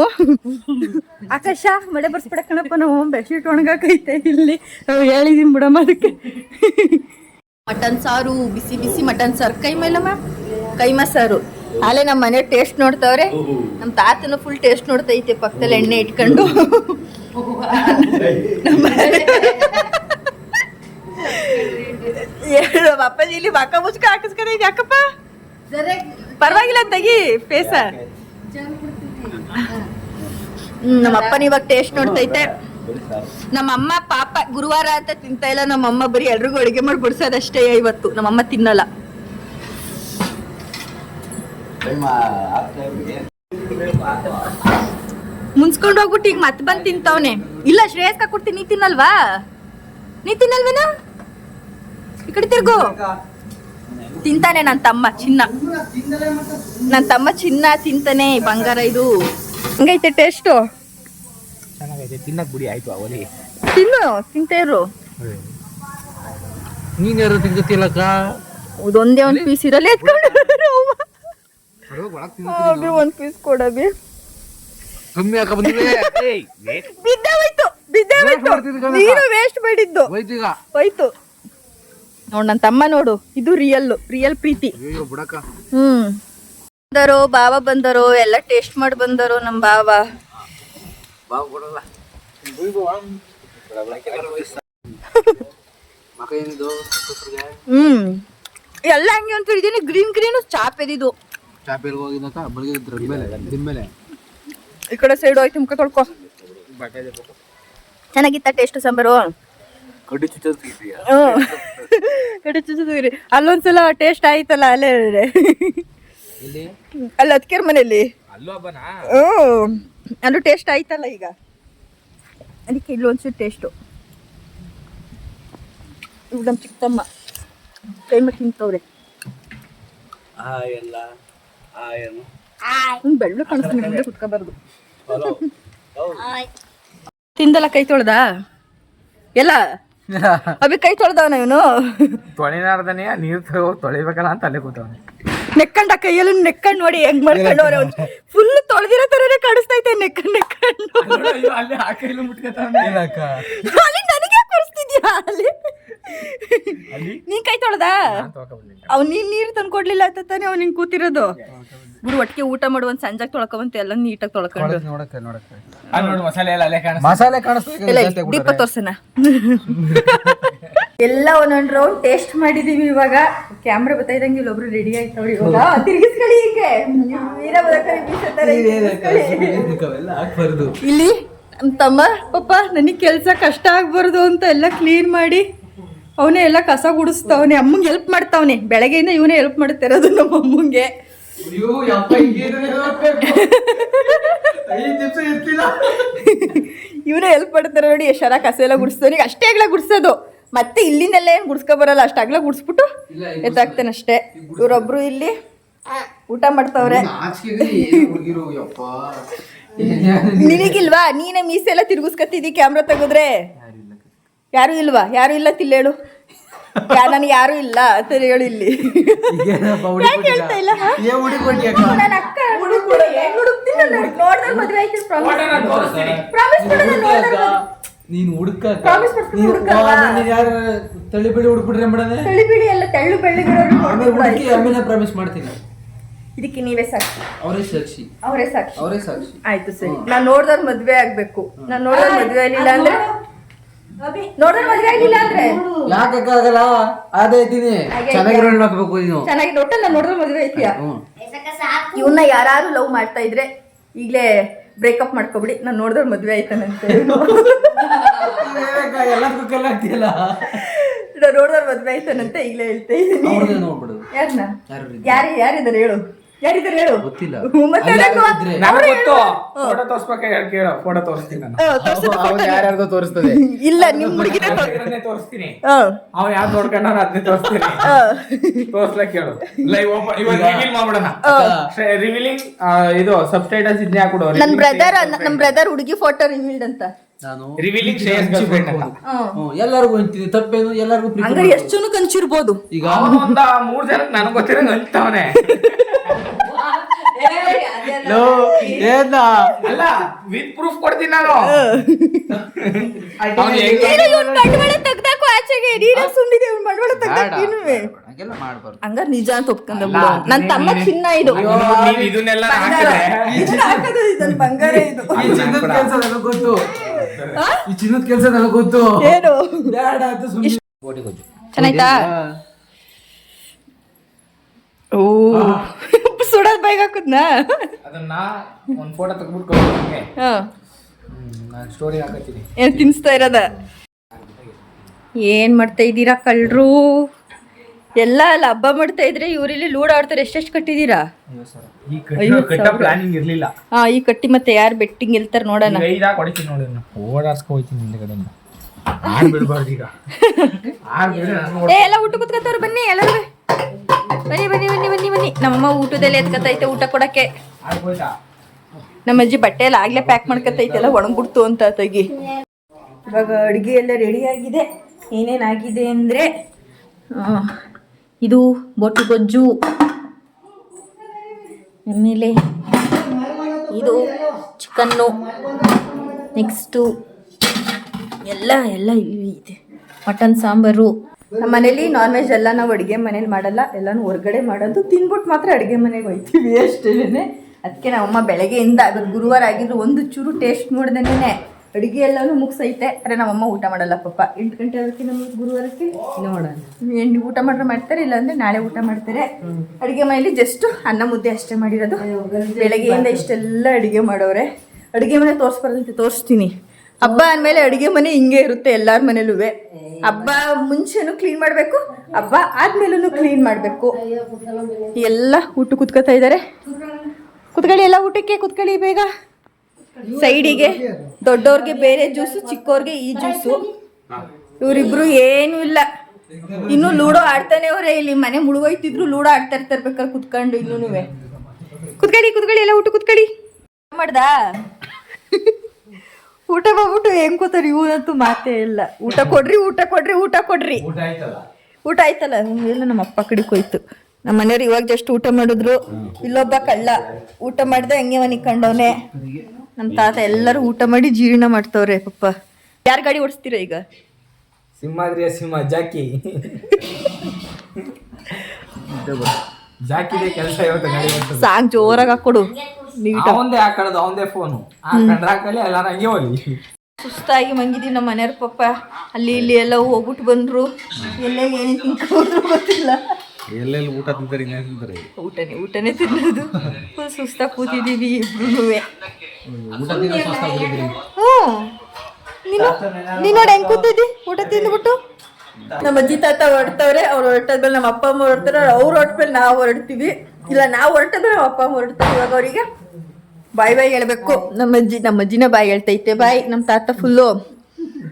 ಆಕಾಶ ಮಳೆ ಬರ್ಸ್ಬಿಡಕ್ಕಣಪ್ಪ ನಾವು ಬೆಡ್ಶೀಟ್ ಒಣಗಾಕೈತೆ ಇಲ್ಲಿ. ನಾವು ಹೇಳಿದೀನಿ ಬಿಡಮ್ಮ ಅದಕ್ಕೆ. ಮಟನ್ ಸಾರು ಬಿಸಿ ಬಿಸಿ ಮಟನ್ ಸಾರು. ಕೈ ಇಲ್ಲ ಮ್ಯಾಮ್? ಕೈಮ ಸಾರು ಅಲ್ಲೇ ನಮ್ಮ ಮನೆ ಟೇಸ್ಟ್ ನೋಡ್ತಾವ್ರೆ. ನಮ್ಮ ತಾತನ ಫುಲ್ ಟೇಸ್ಟ್ ನೋಡ್ತೈತೆ ಪಕ್ಕದಲ್ಲಿ ಎಣ್ಣೆ ಇಟ್ಕೊಂಡು. ನಮ್ಮ ಅಪ್ಪಾಜಿ ಇಲ್ಲಿ ಬಾಕ ಮುಚ್ಕ ಹಾಕಿಸ್ಕೊಂಡ ಯಾಕಪ್ಪ ಪರವಾಗಿಲ್ಲ ತೆಗಿ ಫೇಸ ನಮ್ಮ ಅಪ್ಪನ ಇವಾಗ ಟೇಸ್ಟ್ ನೋಡ್ತೈತೆ ನಮ್ಮ ಅಮ್ಮ ಪಾಪ ಗುರುವಾರ ಅಂತ ತಿಂತಾ ಇಲ್ಲ ನಮ್ಮ ಅಮ್ಮ ಬರೀ ಎಲ್ರಿಗೂ ಅಡುಗೆ ಮಾಡಿ ಬಡಿಸೋದಷ್ಟೇ ಇವತ್ತು. ನಮ್ಮ ಅಮ್ಮ ತಿನ್ನಲ್ಲ. ಮುನ್ಸ್ಕೊಂಡು ಹೋಗ್ಬಿಟ್ಟು ಈಗ ಮತ್ತೆ ಬಂದು ತಿಂತವನೆ. ಇಲ್ಲ ಶ್ರೇಯಸ್ ಕೊಡ್ತೀನಿ ನೀ ತಿನ್ನಲ್ವಾ? ನೀ ತಿನ್ನಲ್ವೇನ? ಈ ಕಡೆ ತಿರ್ಗು. ತಿಂತಾನೆ ನನ್ನ ತಮ್ಮ ಚಿನ್ನ. ನನ್ ತಮ್ಮ ಚಿನ್ನ ತಿಂತಾನೆ ಬಂಗಾರ ಇದು. ಹಂಗೈತೆ ಟೇಸ್ಟು ಚೆನ್ನಾಗೈತೆ ತಿನ್ನಕ್ ಬಿಡಿ ಆಯ್ತು ಅವಳಿ ತಿನ್ನು ತಿಂತಾ ಇರು. ನೀನ್ ಯಾರು ತಿಂಗತಿಲ್ಲಕ್ಕ ಇದೊಂದೇ ಒಂದು ಪೀಸ್ ಇರಲ್ಲ ಎತ್ಕೊಂಡು ಒಂದು ಪೀಸ್ ಕೊಡಬಿ ಕಮ್ಮಿ ಹಾಕ ಬಂದಿವೆ? ಬಿದ್ದೆ ಹೋಯ್ತು ಬಿದ್ದೆ ಹೋಯ್ತು. ನೀರು ವೇಸ್ಟ್ ಮಾಡಿದ್ದು. ಹೋಯ್ತು ನೋಡ್ ನನ್ನ ತಮ್ಮ ನೋಡು ಇದು ರಿಯಲ್ ರಿಯಲ್ ಪ್ರೀತಿ. ಹ್ಮ್. ಬಂದರೋ ಬಾವ ಬಂದರೋ ಎಲ್ಲ ಟೇಸ್ಟ್ ಮಾಡಿ ಬಂದರೋ ನಮ್ಮ ಬಾವ ಹ್ಮ್. ಎಲ್ಲ ಹಂಗೆ ಅಂತ ಇದೀನಿ. ಗ್ರೀನ್ ಗ್ರೀನ್ ಚಾಪೆದಿದು ಚಾಪೆ ಚಾಪೆಲ್ ಹೋಗಿದ್ದಕ್ಕ ಬೆಳಗ್ಗೆ ಇದ್ರ ಮೇಲೆ ದಿನ ಮೇಲೆ. ಈ ಕಡೆ ಸೈಡ್ ಹೋಯ್ತು ಮುಖ ತೊಳ್ಕೊ. ಚೆನ್ನಾಗಿತ್ತ ಟೇಸ್ಟ್ ಸಾಂಬಾರು? ಕಡೆ ಚುಚ್ಚಿದ್ವಿ ಅಲ್ಲೊಂದ್ಸಲ ಟೇಸ್ಟ್ ಆಯ್ತಲ್ಲ ಅಲ್ಲೇ ಅಲ್ಲಿ ಹಬ್ಬನಾ? ಹ್ಮ್. ಅಲ್ಲೂ ಟೇಸ್ಟ್ ಆಯ್ತಲ್ಲ ಈಗ. ಅದಕ್ಕೆ ಇಲ್ಲೊಂದು ಟೇಸ್ಟು ಇವ್ ನಮ್ಮ ಚಿಕ್ಕಮ್ಮ ಕೈಮ ತಿಂತವ್ರೆ. ಆ ಎಲ್ಲ ಆ ಏನು ಬೆಳ್ಳು ಕಾಣಿಸ್ತೀನಿ ಮುಂದೆ ಕುತ್ಕೋಬಾರ್ದು. ತಿಂದಲ್ಲ ಕೈ ತೊಳ್ದ? ಎಲ್ಲ? [LAUGHS] ಅಭಿ ಕೈ ತೊಳ್ದವನ ಇವನು? ತೊಳಿನಾರ್ದನೆಯ ನೀರು ತೊಳಿಬೇಕಲ್ಲ ಅಂತ ಅಲ್ಲೇ ಕೂತವನೆ. ನೆಕ್ಕಂಡ ಕೈಯಲ್ಲೂ ನೆಕ್ಕಂಡ್ ನೋಡಿ ಹೆಂಗ್ ಮಾಡ್ಕೊಂಡವ್ರೆ ಫುಲ್ ತೊಳೆದಿರೋ ತರನೇ ಕಾಣಿಸ್ತೈತೆ ನೆಕ್ಕಂಡ್ ನೆಕ್ಕಂಡು ಅಲ್ಲಿ ಆ ಕೈಲು ಮುಟ್ಕೊತಾವನೆ. ಅಲ್ಲಿ ನನಗೆ ಕೊಡಿಸ್ತಿದ್ಯಾ? ಅಲ್ಲಿ. ನೀನ್ ಕೈ ತೊಳೆದ? ಅವ್ ನೀನ್ ನೀರ್ ತಂದು ಕೊಡ್ಲಿಲ್ಲ ಅಂತ ತಾನೇ ಅವ್ನು ಹಿಂಗ್ ಕೂತಿರೋದು. ಬಿಡು ಒಟ್ಟಿಗೆ ಊಟ ಮಾಡುವಂತ ಸಂಜಾಗ್ ತೊಳ್ಕೊಂಬಂತ ಎಲ್ಲ ನೀಟಾಗಿ ತೊಳ್ಕೊಂಡು. ನೋಡಕ್ಕೆ ನೋಡಕ್ಕೆ. ನೋಡಿ ಮಸಾಲೆ ಎಲ್ಲ ಅಲ್ಲೇ ಕಾಣಿಸ್ತಾ ಮಸಾಲೆ ಕಾಣಿಸ್ತದೆ ಇಲ್ಲ ದೀಪ ತೋರ್ಸನ [LAUGHS] ಎಲ್ಲ ಒಂದೊಂದು ರೌಂಡ್ ಟೇಸ್ಟ್ ಮಾಡಿದೀವಿ ಇವಾಗ. ಕ್ಯಾಮ್ರಾ ಬರ್ತಾ ಇದ್ದಂಗೆ ಇಲ್ಲೊಬ್ರು ರೆಡಿ ಆಯ್ತವ್ರಿ ಇವಾಗ. ತಿರ್ಗಿಸ್ಕೊಳ್ಳಿ ಹೀಗೆ. ವೀರ ಬೀಸತ್ತಾರೆ, ಇಲ್ಲಿ ನಮ್ಮ ತಮ್ಮ ಪಪ್ಪ ನನಗೆ ಕೆಲಸ ಕಷ್ಟ ಆಗ್ಬಾರ್ದು ಅಂತ ಎಲ್ಲ ಕ್ಲೀನ್ ಮಾಡಿ ಅವನೇ ಎಲ್ಲ ಕಸ ಗುಡಿಸ್ತಾವನೆ ಅಮ್ಮಂಗೆ ಹೆಲ್ಪ್ ಮಾಡ್ತಾವನೆ. ಬೆಳಗ್ಗೆಯಿಂದ ಇವನೇ ಹೆಲ್ಪ್ ಮಾಡ್ತಿರೋದು ನಮ್ಮ ಅಮ್ಮಂಗೆ. ಅಯ್ಯೋ ಯಪ್ಪ ಐದು ನಿಮಿಷ ಇರ್ತಿಲ್ಲ [LAUGHS] ಇವನೇ ಹೆಲ್ಪ್ ಮಾಡ್ತಾರೆ ನೋಡಿ ಎಷ್ಟು ಕಸ ಎಲ್ಲ ಗುಡಿಸ್ತಾನೆ ಈಗ ಅಷ್ಟೇ ಎಲ್ಲ ಗುಡಿಸೋದು. ಮತ್ತೆ ಇಲ್ಲಿಂದೆಲ್ಲ ಏನು ಗುಡ್ಸ್ಕೊ ಬರಲ್ಲ ಅಷ್ಟು ಗುಡ್ಸ್ಬಿಟ್ಟು ಗುಡಿಸ್ಬಿಟ್ಟು ಎತ್ತಾಕ್ತೇನೆ ಅಷ್ಟೇ. ಇವರೊಬ್ರು ಇಲ್ಲಿ ಊಟ ಮಾಡ್ತಾವ್ರೆ. ನಿನಗಿಲ್ವಾ? ನೀನೇ ಮೀಸೆ ಎಲ್ಲ ತಿರ್ಗಿಸ್ಕತ್ತಿದ್ದಿ ಕ್ಯಾಮ್ರಾ ತೆಗೆದ್ರೆ? ಯಾರು ಇಲ್ವಾ? ಯಾರು ಇಲ್ಲ ತಿಲ್ಲೇಳು? ಯಾ ನನಗೆ ಯಾರು ಇಲ್ಲ ಅಂತ ಹೇಳು ಇಲ್ಲಿ ಯಾಕೆ ಹೇಳ್ತಾ ನನ್ನ ಅಕ್ಕ? ನೋಡ್ದಾಗ ಮದ್ವೆ ಆಯ್ತು ಪ್ರಾಮಿಸ್ ಪ್ರಾಮಿಸ್ ಕೊಡು, ನೋಡ್ದಾಗ ಮದ್ವೆ- ನೀನ್ ಹುಡುಕ ಪ್ರಾಮಿಸ್ ಹುಡುಕಲ್ವಾ? ಯಾರು ತಳಿ ಬಿಡಿ ಹುಡುಕ್ಬಿಟ್ರೆ ಮೇಡಮ್? ತಳಿ ಬಿಡಿ ಎಲ್ಲ ತೆಳ್ಳು ಬೆಳ್ಳಗಿರೋರು ಆಮೇಲೆ ಹುಡುಕಿ ಆಮೇಲೆ ಪ್ರಾಮಿಸ್ ಮಾಡ್ತೀನಿ. ಇದಕ್ಕೆ ನೀವೇ ಸಾಕ್ಷಿ. ಅವರೇ ಸಾಕ್ಷಿ. ಅವರೇ ಸಾಕ್ಷಿ. ಅವರೇ ಸಾಕ್ಷಿ. ಆಯ್ತು ಸರಿ. ನಾನ್ ನೋಡ್ದವ್ರ ಮದ್ವೆ ಆಗ್ಬೇಕು. ನಾನ್ ನೋಡ್ದವ್ರ ಮದ್ವೆ ಆಗ್ಲಿಲ್ಲ ಅಂದ್ರೆ? ನೋಡ್ದವ್ರ ಮದ್ವೆ ಆಗ್ಲಿಲ್ಲ ಅಂದ್ರೆ? ಯಾಕಾಗಲ್ಲ ಅದೇ ಇದ್ದೀನಿ. ಚೆನ್ನಾಗಿ ಹಾಕ್ಬೇಕು ನೀನು. ಚೆನ್ನಾಗಿ ಒಟ್ಟ ನಾನು ನೋಡಿದ್ರೆ ಮದ್ವೆ ಐತಿಯಾ ಇವನ್ನ ಯಾರು ಲವ್ ಮಾಡ್ತಾ ಇದ್ರೆ ಈಗ್ಲೇ ಬ್ರೇಕಪ್ ಮಾಡ್ಕೊಬಿಡಿ. ನಾನು ನೋಡಿದ್ರೆ ಮದುವೆ ಆಯ್ತಾನಂತೆ ನಾನ್ ನೋಡ್ದವ್ರ ಮದ್ವೆ ಆಯ್ತಾನಂತೆ ಈಗಲೇ ಹೇಳ್ತಾ ಇದ್ದೀನಿ. ಯಾರನ್ನ ಯಾರು ಯಾರು ಯಾರಿದ್ದಾರೆ ಹೇಳು. ಯಾರಿದ್ದಾರೆ ಹೇಳು? ಗೊತ್ತಿಲ್ಲ. ಮತ್ತೆ ಅಲ್ಲಿ ಅದಕ್ಕೂ- ಯಾರು ಅವ್ರೇ ಗೊತ್ತು. ಹೇಳು. ಫೋಟೋ ತೋರ್ಸ್ಬೇಕಾ ಹೇಳಿ ಕೇಳು ಫೋಟೋ ತೋರಿಸ್ತೀನಿ ನಾನು. ಹ್ಮ್, ತೋರ್ಸು photo ನ. ಯಾರ್ಯಾರ್ದೋ ತೋರಿಸ್ತದೆ. [LAUGHS] ಇಲ್ಲ ನಿಮ್ ಹುಡುಗಿನ ಅದನ್ನೇ ತೋರಿಸ್ತೀನಿ. ಹ್ಮ್ ಅದನ್ನೇ ತೋರಿಸ್ತೀನಿ. ತೋರ್ಸ್ಲಕ್ ಹೇಳು ಲೈವ್ ಓಪನ್ ಇವಾಗ ರಿವೀಲ್ ಮಾಡ್ಬಿಡೋಣ. ರಿವೀಲಿಂಗ್ ಇದು ಸಬ್ಟೈಟಲ್ಸ್ ಇದನ್ನೇ ಹಾಕ್ಬಿಡು. ನನ್ ಬ್ರದರ್ ನಮ್ ಬ್ರದರ್ ಹುಡುಗಿ ಫೋಟೋ ರಿವೀಲ್ಡ್ ಅಂತ. ನಾನು ರಿವೀಲಿಂಗ್ ಶ್ರೇಯಸ್ ಅಂತ. ಹ್ಮ್, ಎಲ್ಲರಿಗೂ ಅಂತೀನಿ ತಪ್ಪೇನು ಎಲ್ಲರಿಗೂ ಪ್ರೀತಿ ಹಂಗಾರೆ. ಎಷ್ಟು ಜನ ಕಂಚಿರ್ಬೋದು. ಈಗ ಅವನು ಒಂದ ಮೂರ್ ಜನ ನನಗೆ ಗೊತ್ತಿರೋ ಅಂತಾವನೆ ಲೋ, ಏನ ಅಲ್ಲ ವಿತ್ ಪ್ರೂಫ್ ಕೊಡ್ತೀನಿ ನಾನು. ಅವ್ನು ಹೆಂಗೆ ಏನೋ ಇವ್ನ್ ಬಂಡವಾಳ ತೆಗ್ದಾಕು ಆಚೆಗೆ ನೀನೇ ಸುಮ್ನಿದೆ ಇವ್ನ್ ಬಂಡವಾಳ ತೆಗ್ದಾಕು ಬೇಡ, ಏನುವೆ ಹಾಗೆಲ್ಲ ಮಾಡ್ಬಾರ್ದು. ಹಂಗಾರ ನಿಜ ಅಂತ ಒಪ್ಕೊಂಡ ಬಿಡು. ನನ್ ತಮ್ಮ ಚಿನ್ನ ಇದು. ನೀನ್ ಇದನ್ನೆಲ್ಲ ಹಾಕಿದ್ರೆ ಇದನ್ನ ಹಾಕೋದು ಇದನ್ನ ಬಂಗಾರ ಇದು. ಈ ಚಿನ್ನದ ಕೆಲಸ ನನಗೆ ಗೊತ್ತು. ಈ ಚಿನ್ನದ ಕೆಲಸ ನನಗೆ ಗೊತ್ತು. ಏನು? ಬೇಡ ಅಂತ ಸುಮ್ಮನೆ ಚೆನ್ನಾಯ್ತಾ? ಓ. ಬೈಕ್ ಹಾಕುದ್ನ ಅದನ್ನ ಒಂದ್ ಫೋಟೋ ತೆಗೆದ್ಬಿಟ್ಟು ಕೊಡ್ತೀನಿ ಹಾ. ನಾನು ಸ್ಟೋರಿ ಹಾಕತ್ತೀನಿ. ಏನ್ ತಿನ್ಸ್ತಾ ಇರೋದ? ಏನ್ ಮಾಡ್ತಾ ಇದ್ದೀರಾ ಕಳ್ರು? ಎಲ್ಲ ಅಲ್ಲ ಹಬ್ಬ ಮಾಡ್ತಾ ಇದ್ರೆ ಇವರಿಲ್ಲಿ ಲೂಡ್ ಆಡ್ತಾರೆ ಎಷ್ಟೆಷ್ಟು ಕಟ್ಟಿದೀರಾ ಈ ಐವತ್ತು ಕಟ್ಟ ಪ್ಲಾನಿಂಗ್ ಇರಲಿಲ್ಲ. ಹಾ ಈ ಕಟ್ಟಿ ಮತ್ತೆ ಯಾರು ಬೆಟ್ಟಿಂಗ್ ಇರ್ತಾರೆ ನೋಡೋಣ. ಐದಾಗ್ ಹೊಡಿತೀನಿ ನೋಡಿ ಓಡಾಡ್ಸ್ಕೊ ಹೋಯ್ತೀನಿ ಹಿಂದ್ಗಡೆಯಿಂದ ಆಡ್ ಬಿಡ್ಬಾರ್ದು ಈಗ. [LAUGHS] ನಾನು ಏ ಎಲ್ಲ ಊಟ ಕುತ್ಕೋತಾರ ಬನ್ನಿ ಎಲ್ಲರೂ ಬನ್ನಿ ಬನ್ನಿ ಬನ್ನಿ ಬನ್ನಿ ಬನ್ನಿ. ನಮ್ಮಮ್ಮ ಊಟದಲ್ಲಿ ಎತ್ಕತೈತೆ ಊಟ ಕೊಡಕ್ಕೆ. ನಮ್ಮಜ್ಜಿ ಬಟ್ಟೆ ಎಲ್ಲ ಆಗ್ಲೇ ಪ್ಯಾಕ್ ಮಾಡ್ಕತೈತೆ, ಎಲ್ಲ ಒಣಗ್ಬಿಡ್ತು ಅಂತ ತೆಗಿ. ಇವಾಗ ಅಡುಗೆ ಎಲ್ಲ ರೆಡಿ ಆಗಿದೆ. ಏನೇನಾಗಿದೆ ಅಂದರೆ ಇದು ಬೊಟ್ಟು ಗೊಜ್ಜು, ಆಮೇಲೆ ಇದು ಚಿಕನ್ನು ನೆಕ್ಸ್ಟು ಎಲ್ಲ ಎಲ್ಲ ಇದೆ. ಮಟನ್ ಸಾಂಬಾರು. ನಮ್ಮ ಮನೇಲಿ ನಾನ್ ವೆಜ್ ಎಲ್ಲ ನಾವು ಅಡುಗೆ ಮನೇಲಿ ಮಾಡಲ್ಲ ಎಲ್ಲನೂ ಹೊರಗಡೆ ಮಾಡೋದು. ತಿನ್ಬಿಟ್ಟು ಮಾತ್ರ ಅಡುಗೆ ಮನೆಗೆ ಹೋಯ್ತೀವಿ ಅಷ್ಟೇ ಅದಕ್ಕೆ ನಮ್ಮಮ್ಮ ಬೆಳಗ್ಗೆಯಿಂದ ಅದು ಗುರುವಾರ ಆಗಿದ್ರು ಒಂದು ಚೂರು ಟೇಸ್ಟ್ ನೋಡ್ದೇನೆ ಅಡುಗೆ ಎಲ್ಲನೂ ಮುಗಿಸೈತೆ. ಅರೆ ನಮ್ಮಮ್ಮ ಊಟ ಮಾಡಲ್ಲ ಪಾಪ. ಎಂಟು ಗಂಟೆ ಆಗೋಕ್ಕೆ ನಮ್ಮ ಗುರುವಾರಕ್ಕೆ? ನೋಡೋಣ. ಎಣ್ಣೆ ಊಟ ಮಾಡ್ರೆ ಮಾಡ್ತಾರೆ ಇಲ್ಲಾಂದ್ರೆ ನಾಳೆ ಊಟ ಮಾಡ್ತಾರೆ. ಅಡುಗೆ ಮನೇಲಿ ಜಸ್ಟ್ ಅನ್ನ ಮುದ್ದೆ ಅಷ್ಟೇ ಮಾಡಿರೋದು. ಬೆಳಗ್ಗೆಯಿಂದ ಇಷ್ಟೆಲ್ಲ ಅಡುಗೆ ಮಾಡೋರೆ. ಅಡುಗೆ ಮನೆ ತೋರಿಸ್ಬಾರ್ದಂತೆ ತೋರಿಸ್ತೀನಿ. ಹಬ್ಬ ಅಂದಮೇಲೆ ಅಡುಗೆ ಮನೆ ಹಿಂಗೆ ಇರುತ್ತೆ ಎಲ್ಲಾರ ಮನೇಲೂ ಹಬ್ಬ ಮುಂಚೆನೂ ಕ್ಲೀನ್ ಮಾಡಬೇಕು, ಹಬ್ಬ ಆದ್ಮೇಲೂ ಕ್ಲೀನ್ ಮಾಡಬೇಕು. ಎಲ್ಲ ಊಟ ಕುತ್ಕೋತಾ ಇದ್ದಾರೆ. ಕುತ್ಕೊಳ್ಳಿ, ಎಲ್ಲ ಊಟಕ್ಕೆ ಕುತ್ಕೊಳ್ಳಿ ಬೇಗ. ಸೈಡಿಗೆ ದೊಡ್ಡವ್ರಿಗೆ ಬೇರೆ ಜ್ಯೂಸು ಚಿಕ್ಕವ್ರಿಗೆ ಈ ಜ್ಯೂಸು ಇವರಿಬ್ರು ಏನೂ ಇಲ್ಲ. ಇನ್ನು ಲೂಡೋ ಆಡ್ತಾನೆ ಅವರೇ, ಇಲ್ಲಿ ಮನೆ ಮುಳುಗೋಯ್ತಿದ್ರು ಲೂಡೋ ಆಡ್ತಾ ಇರ್ತಾರೆ ಬೇಕಾದ್ರೆ ಕುತ್ಕೊಂಡು ಇನ್ನೂ ಕುತ್ಕೊಳ್ಳಿ ಕುತ್ಕೊಳ್ಳಿ, ಎಲ್ಲ ಊಟ ಕುತ್ಕೊಳ್ಳಿ. ಮಾಡ್ದಾ? ಊಟ ಬಂದ್ಬಿಟ್ಟು ಹೆಂಗ್ ಕೂತಾರ ಇವನಂತೂ ಮಾತೇ ಇಲ್ಲ. ಊಟ ಕೊಡ್ರಿ ಊಟ ಕೊಡ್ರಿ ಊಟ ಕೊಡ್ರಿ. ಊಟ ಆಯ್ತಲ್ಲ? ಇಲ್ಲ ನಮ್ಮ ಅಪ್ಪ ಕಡೆ ಹೋಯ್ತು. ನಮ್ಮ ಮನೆಯವ್ರು ಇವಾಗ ಜಸ್ಟ್ ಊಟ ಮಾಡಿದ್ರು. ಇಲ್ಲೊಬ್ಬ ಕಳ್ಳ. ಊಟ ಮಾಡ್ದೆ ಹೆಂಗೆ ಮನಿ ಕಂಡವನೆ. ನಮ್ಮ ತಾತ ಎಲ್ಲರೂ ಊಟ ಮಾಡಿ ಜೀರ್ಣ ಮಾಡ್ತವ್ರೆ ಪಪ್ಪ. ಯಾರ್ ಗಾಡಿ ಓಡಿಸ್ತೀರ ಈಗ? ಸಿಂಹಾದ್ರಿಯ ಸಿಂಹ ಜಾಕಿ. [LAUGHS] ಜಾಕಿ ಕೆಲಸ ಸಾಂಗ್ ಜೋರಾಗಿ ಹಾಕೊಡು ಅವಂದೇ ಹಾಕೊಳ್ಳೋದು ಅವಂದೇ ಫೋನು ಹಾಕೊಂಡ್ರೆ ಹಾಕಲಿ ಎಲ್ಲಾರ ಹಂಗೆ ಹೋಗ್ಲಿ ಸುಸ್ತಾಗಿ ಮಂಗಿದೀವಿ ನಮ್ಮ ಮನೆಯವ್ರ ಪಪ್ಪ ಅಲ್ಲಿ ಇಲ್ಲಿ ಎಲ್ಲ ಹೋಗ್ಬಿಟ್ಟು ಬಂದ್ರು. ಎಲ್ಲೆಲ್ಲಿ ಏನೇನು ತಿನ್ಕೊಂಡ್ರು ಗೊತ್ತಿಲ್ಲ. ಎಲ್ಲೆಲ್ಲಿ ಊಟ ತಿಂತಾರೆ ಇನ್ನೇನು ತಿಂತಾರೆ? ಊಟನೇ ಊಟನೇ ತಿನ್ನೋದು. ಫುಲ್ ಸುಸ್ತಾಗಿ ಕೂತಿದ್ದೀವಿ ಇಬ್ರು ಹ್ಞೂ. ನೀನು ನೀನು ನೋಡಿ ಹೆಂಗ್ ಕೂತಿದ್ದಿ? ಊಟ ತಿಂದ್ಬಿಟ್ಟು? ನಮ್ಮ ಅಜ್ಜಿ ತಾತ ಹೊರಡ್ತಾವ್ರೆ ಅವ್ರು ಹೊರಟಾದ್ಮೇಲೆ ನಮ್ಮ ಅಪ್ಪ ಅಮ್ಮ ಹೊರಡ್ತಾರೆ ಅವ್ರು ಹೊರಟ್ಮೇಲೆ ನಾವು ಹೊರಡ್ತೀವಿ. ಇಲ್ಲ ನಾವು ಹೊರಟಾದ್ರೆ ನಮ್ಮ ಅಪ್ಪ ಅಮ್ಮ ಹೊರಡ್ತಾರೆ ಇವಾಗ ಅವರಿಗೆ. ಬಾಯ್ ಬಾಯ್ ಹೇಳ್ಬೇಕು. ನಮ್ಮ ಅಜ್ಜಿ ನಮ್ಮ ಅಜ್ಜಿನ ಬಾಯ್ ಹೇಳ್ತೈತೆ. ಬಾಯ್ ನಮ್ಮ ತಾತ ಫುಲ್ಲು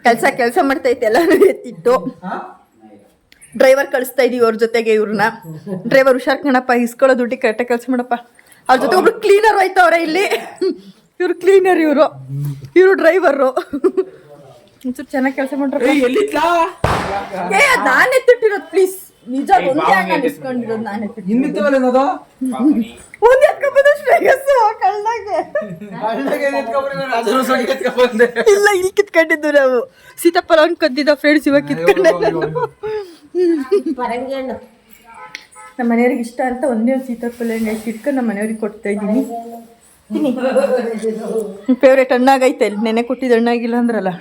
ಕೆಲಸ ಕೆಲಸ ಮಾಡ್ತೈತೆ ಎಲ್ಲಾನು ಎತ್ತಿಟ್ಟು. ಡ್ರೈವರ್ ಕಳಿಸ್ತಾ ಇದೀವಿ ಅವ್ರ ಜೊತೆಗೆ ಇವ್ರನ್ನ. ಡ್ರೈವರ್ ಹುಷಾರ್ ಕಣಪ್ಪ ಇಸ್ಕೊಳ್ಳೋ ದುಡ್ಡಿಗೆ ಕರೆಕ್ಟಾಗಿ ಕೆಲಸ ಮಾಡಪ್ಪ. ಅವ್ರ ಜೊತೆ ಒಬ್ರು ಕ್ಲೀನರ್ ಆಯ್ತವ್ರೆ ಇಲ್ಲಿ. ಇವ್ರು ಕ್ಲೀನರ್ ಇವರು. ಇವರು ಡ್ರೈವರು ಒಂಚೂರು ಚೆನ್ನಾಗಿ ಕೆಲಸ ಅದ್ ನಾನ್ ಎತ್ತಿಟ್ಟಿರೋದು ಪ್ಲೀಸ್ ನಿಜ ಒಂದೇ ಅಣ್ಣ ಇಸ್ಕೊಂಡಿರೋದು ನಾನು ಎತ್ತಿಟ್ಟಿರೋದು ಇನ್ನಿತ್ತವಲ್ಲ ಏನದು ಒಂದ್ ಎತ್ಕೊಂಡ್ಬಂದ? ಶ್ರೇಯಸ್ಸು ಕಳ್ಳಾಗೆ ಇಲ್ಲ ಇಲ್ಲಿ ಕಿತ್ಕೊಂಡಿದ್ದು ನಾವು. ಸೀತಾಫಲ ಅವ್ನು ಕದ್ದಿದ್ದ ಫ್ರೆಂಡ್ಸ್ ಇವಾಗ ಕಿತ್ಕೊಂಡೆ ನಮ್ಮ ಮನೆಯವ್ರಿಗೆ ಇಷ್ಟ ಅಂತ ಒಂದೇ ಒಂದು ಸೀತಾಫಲ ಹಣ್ಣು ಇಟ್ಕೊಂಡು ನಮ್ಮ ಮನೆಯವ್ರಿಗೆ ಕೊಡ್ತಾ ಇದ್ದೀನಿ. ಫೇವ್ರೇಟ್ ಹಣ್ಣಾಗೈತೆ ನೆನೆ ಕೊಟ್ಟಿದ್ದು ಹಣ್ಣಾಗಿಲ್ಲ ಅಂದ್ರಲ್ಲ.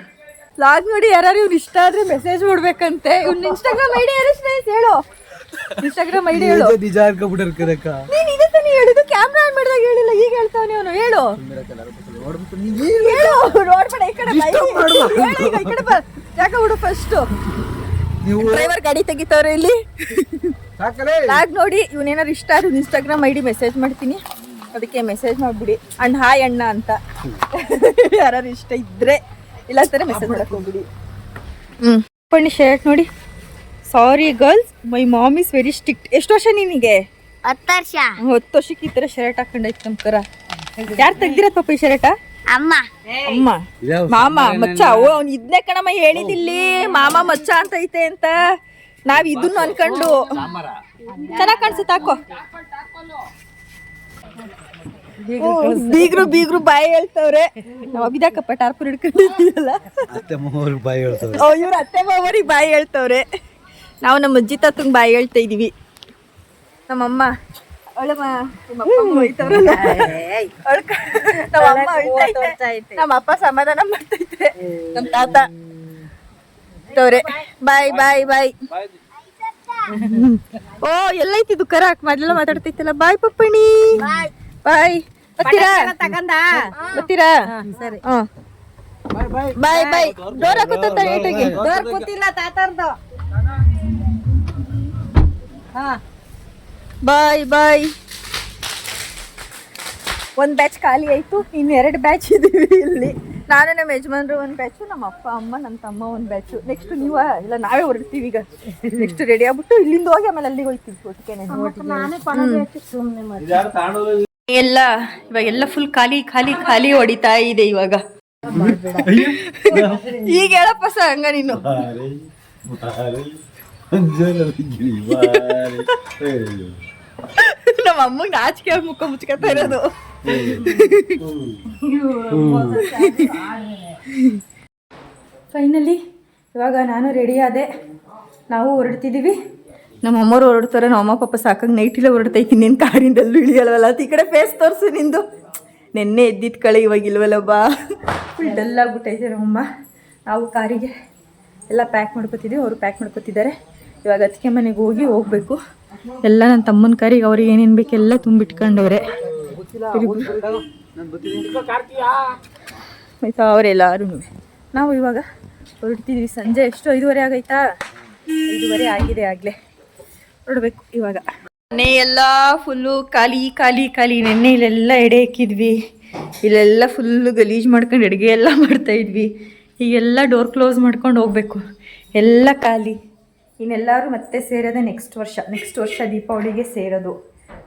ಲಾಗ್ ನೋಡಿ ಯಾರು ಇವ್ರು ಇಷ್ಟ ಆದ್ರೆ ಮೆಸೇಜ್ ಮಾಡ್ಬೇಕಂತೆ ಇವ್ನ ಇನ್ಸ್ಟಾಗ್ರಾಮ್ ಐಡಿ ಯಾರು ಸ್ನೇಹಿತ ಹೇಳು. ಇನ್ಸ್ಟಾಗ್ರಾಮ್ ಐಡಿ ಹೇಳು. ನಿಜ ಅನ್ಕೊಬಿಟ್ಟಿರ್ಕದಕ್ಕ ನೀನ್ ಇದೆ ತಾನೇ ಹೇಳಿದ್ದು ಕ್ಯಾಮ್ರಾ ಆನ್ ಮಾಡಿದಾಗ ಹೇಳಿಲ್ಲ ಈಗ ಹೇಳ್ತಾವನೆ ಅವನು ಹೇಳು. ಹೇಳು ನೋಡ್ಬೇಡ ಈ ಕಡೆ ಬಾ. ಹೇಳು ಈಗ, ಈ ಕಡೆ ಬಾ. ಯಾಕ ಬಿಡು ಫಸ್ಟ್ ನೀವು ಡ್ರೈವರ್ ಗಾಡಿ ತೆಗಿತಾವ್ರೆ ಇಲ್ಲಿ. ಸಾಕಲೇ. ಲಾಗ್ ನೋಡಿ ಇವನೇನಾರು ಇಷ್ಟ ಆದ್ರೆ ಇನ್ಸ್ಟಾಗ್ರಾಮ್ ಐಡಿ ಮೆಸೇಜ್ ಮಾಡ್ತೀನಿ. ಅದಕ್ಕೆ ಮೆಸೇಜ್ ಮಾಡ್ಬಿಡಿ. ಅಣ್ಣ ಹಾಯ್ ಅಣ್ಣ ಅಂತ. ಯಾರು ಇಷ್ಟ ಇದ್ರೆ. ಇಲ್ಲ ಅಂತಾರೆ ಮೆಸೇಜ್ ಮಾಡಕ್ ಹೋಗ್ಬಿಡಿ. ಹ್ಮ್. ಪಣ್ಣಿ ಶರ್ಟ್ ನೋಡಿ? Sorry girls my mom is very strict ಎಷ್ಟು ವರ್ಷ ನಿನಗೆ? ಹತ್ತು ವರ್ಷ. ಹತ್ತು ವರ್ಷಕ್ಕೆ ಈ ತರ ಶರ್ಟ್ ಹಾಕೊಂಡೈತೆ ನಮ್ ಕರ ಯಾರು ತೆಗ್ದಿರ ಪಾಪ ಈ ಶರ್ಟ ಅಮ್ಮ. ಅಮ್ಮ. ಮಾಮ ಮಚ್ಚ ಓ ಅವ್ನು ಇದ್ನೇ ಕಣಮ್ಮ ಹೇಳಿದಿಲ್ಲಿ. ಮಾಮ ಮಚ್ಚ ಅಂತ ಐತೆ ಅಂತ. ನಾವ್ ಇದನ್ನು ಅನ್ಕೊಂಡು. ಚೆನ್ನಾಗ್ ಕಾಣಿಸುತ್ತೆ ಹಾಕೋ. ಓ, ಬೀಗ್ರು ಬೀಗ್ರು ಬಾಯಿ ಹೇಳ್ತವ್ರೆ. ನಾವ್ ಅಭಿದಾಕಪ್ಪ ಟಾರ್ಪುರ್ ಹಿಡ್ಕೊಂಡಿದ್ದೀವಲ್ಲ? ಅತ್ತೆ ಮೂರು ಬಾಯಿ ಹೇಳ್ತವ್ರೆ. ಓ ಇವ್ರ ಅತ್ತೆ ಮಾವರಿಗೆ ಬಾಯಿ ಹೇಳ್ತವ್ರೆ. ನಾವು ನಮ್ಮ ಅಜ್ಜಿ ತಾತಂಗ್ ಬಾಯಿ ಹೇಳ್ತಾ ಇದೀವಿ. ನಮ್ಮಮ್ಮ. ನಮ್ಮ ಅಪ್ಪ ಸಮಾಧಾನ ಮಾಡ್ತೈತೆ. ನಮ್ಮ ತಾತ ತವ್ರೆ. ಬಾಯ್ ಬಾಯ್ ಬಾಯ್. ಓ ಎಲ್ಲೈತಿ ಇದು ಹಾಕ್ ಮೊದಲೆಲ್ಲ ಮಾತಾಡ್ತೈತಲ್ಲ ಬಾಯ್ ಪಪ್ಪಣಿ. ಬಾಯ್. ಬರ್ತೀರಾ ಬರ್ತೀರಾ ಸರಿ. Bye bye. ಡೋರ್ ಹಾಕುತ್ತ ಡೋರ್ ಕೂತಿಲ್ಲ ತಾತಾರ್ದು. ಹಾ. Bye bye. ಒಂದ್ ಬ್ಯಾಚ್ ಖಾಲಿ ಆಯ್ತು. ಇನ್ ಎರಡು ಬ್ಯಾಚ್ ಇದೀವಿ ಇಲ್ಲಿ. ನಾನು ನಮ್ಮ ಯಜಮಾನ್ರು ಒಂದ್ ಬ್ಯಾಚು ನಮ್ಮ ಅಪ್ಪ ಅಮ್ಮ ನಮ್ಮ ತಮ್ಮ ಒಂದ್ ಬ್ಯಾಚು ನೆಕ್ಸ್ಟ್ ನೀವ ಇಲ್ಲ ನಾವೇ ಹೊರಡ್ತೀವಿ ಈಗ. ನೆಕ್ಸ್ಟ್ ರೆಡಿ ಆಗ್ಬಿಟ್ಟು ಇಲ್ಲಿಂದ ಹೋಗಿ ಆಮೇಲೆ ಅಲ್ಲಿಗೆ ಹೋಗ್ತೀವಿ. ಎಲ್ಲ ಇವಾಗೆಲ್ಲ ಫುಲ್ ಖಾಲಿ ಖಾಲಿ ಖಾಲಿ ಹೊಡಿತಾ ಇದೆ ಇವಾಗ. ಈಗ ಹೇಳಪ್ಪ ಸ ಹಂಗ ನೀನು. ನಮ್ಮ ಅಮ್ಮಂಗೆ ನಾಚಿಕೆ ಮುಖ ಮುಚ್ಕೊತಾ ಇರೋದು. ಫೈನಲಿ ಇವಾಗ ನಾನು ರೆಡಿ ಆದೆ. ನಾವು ಹೊರಡ್ತಿದ್ದೀವಿ. ನಮ್ಮ ಅಮ್ಮವ್ರು ಹೊರಡ್ತಾರೆ, ನಮ್ಮ ಅಮ್ಮ ಪಾಪ ಸಾಕಾಗಿ ನೈಟಿಲ್ಲ ಹೊರಡ್ತೈತಿ ನಿನ್ನ ಕಾರಿಂದಲ್ಲೂ ಇಳಿಯಲ್ವಲ್ಲ ಅದು ಈ ಕಡೆ ಫೇಸ್ ತೋರಿಸು ನಿಂದು. ನೆನ್ನೆ ಎದ್ದಿದ್ದ ಕಳೆ ಇವಾಗ ಇಲ್ವಲ್ಲ ಬಾ. ಫುಲ್ ಡಲ್ ಆಗ್ಬಿಟ್ಟೈತೆ ನಮ್ಮಮ್ಮ ನಾವು ಕಾರಿಗೆ ಎಲ್ಲ ಪ್ಯಾಕ್ ಮಾಡ್ಕೊತಿದ್ದೀವಿ, ಅವರು ಪ್ಯಾಕ್ ಮಾಡ್ಕೊತಿದ್ದಾರೆ. ಇವಾಗ ಅದಕ್ಕೆ ಮನೆಗೆ ಹೋಗಿ ಹೋಗಬೇಕು. ಎಲ್ಲ ನನ್ನ ತಮ್ಮನ ಕಾರಿಗೆ ಅವ್ರಿಗೆ ಏನೇನು ಬೇಕೆಲ್ಲ ತುಂಬಿಟ್ಕೊಂಡವ್ರೆ. ಆಯ್ತಾ ಅವರೆಲ್ಲರೂ ನಾವು ಇವಾಗ ಹೊರಡ್ತಿದ್ವಿ, ಸಂಜೆ ಎಷ್ಟು ಐದುವರೆ ಆಗೈತಾ? ಐದುವರೆ ಆಗಿದೆ ಆಗಲೇ. ಹೊರಡ್ಬೇಕು ಇವಾಗ. ಮನೆ ಎಲ್ಲ ಫುಲ್ಲು ಖಾಲಿ ಖಾಲಿ ಖಾಲಿ. ನೆನ್ನೆ ಇಲ್ಲೆಲ್ಲ ಎಡೆ ಹಾಕಿದ್ವಿ. ಇಲ್ಲೆಲ್ಲ ಫುಲ್ಲು ಗಲೀಜು ಮಾಡ್ಕೊಂಡು ಅಡುಗೆ ಎಲ್ಲ ಮಾಡ್ತಾ ಇದ್ವಿ. ಈಗೆಲ್ಲ ಡೋರ್ ಕ್ಲೋಸ್ ಮಾಡ್ಕೊಂಡು ಹೋಗ್ಬೇಕು. ಎಲ್ಲ ಖಾಲಿ. ಇನ್ನೆಲ್ಲರೂ ಮತ್ತೆ ಸೇರೋದೇ ನೆಕ್ಸ್ಟ್ ವರ್ಷ. ನೆಕ್ಸ್ಟ್ ವರ್ಷ ದೀಪಾವಳಿಗೆ ಸೇರೋದು.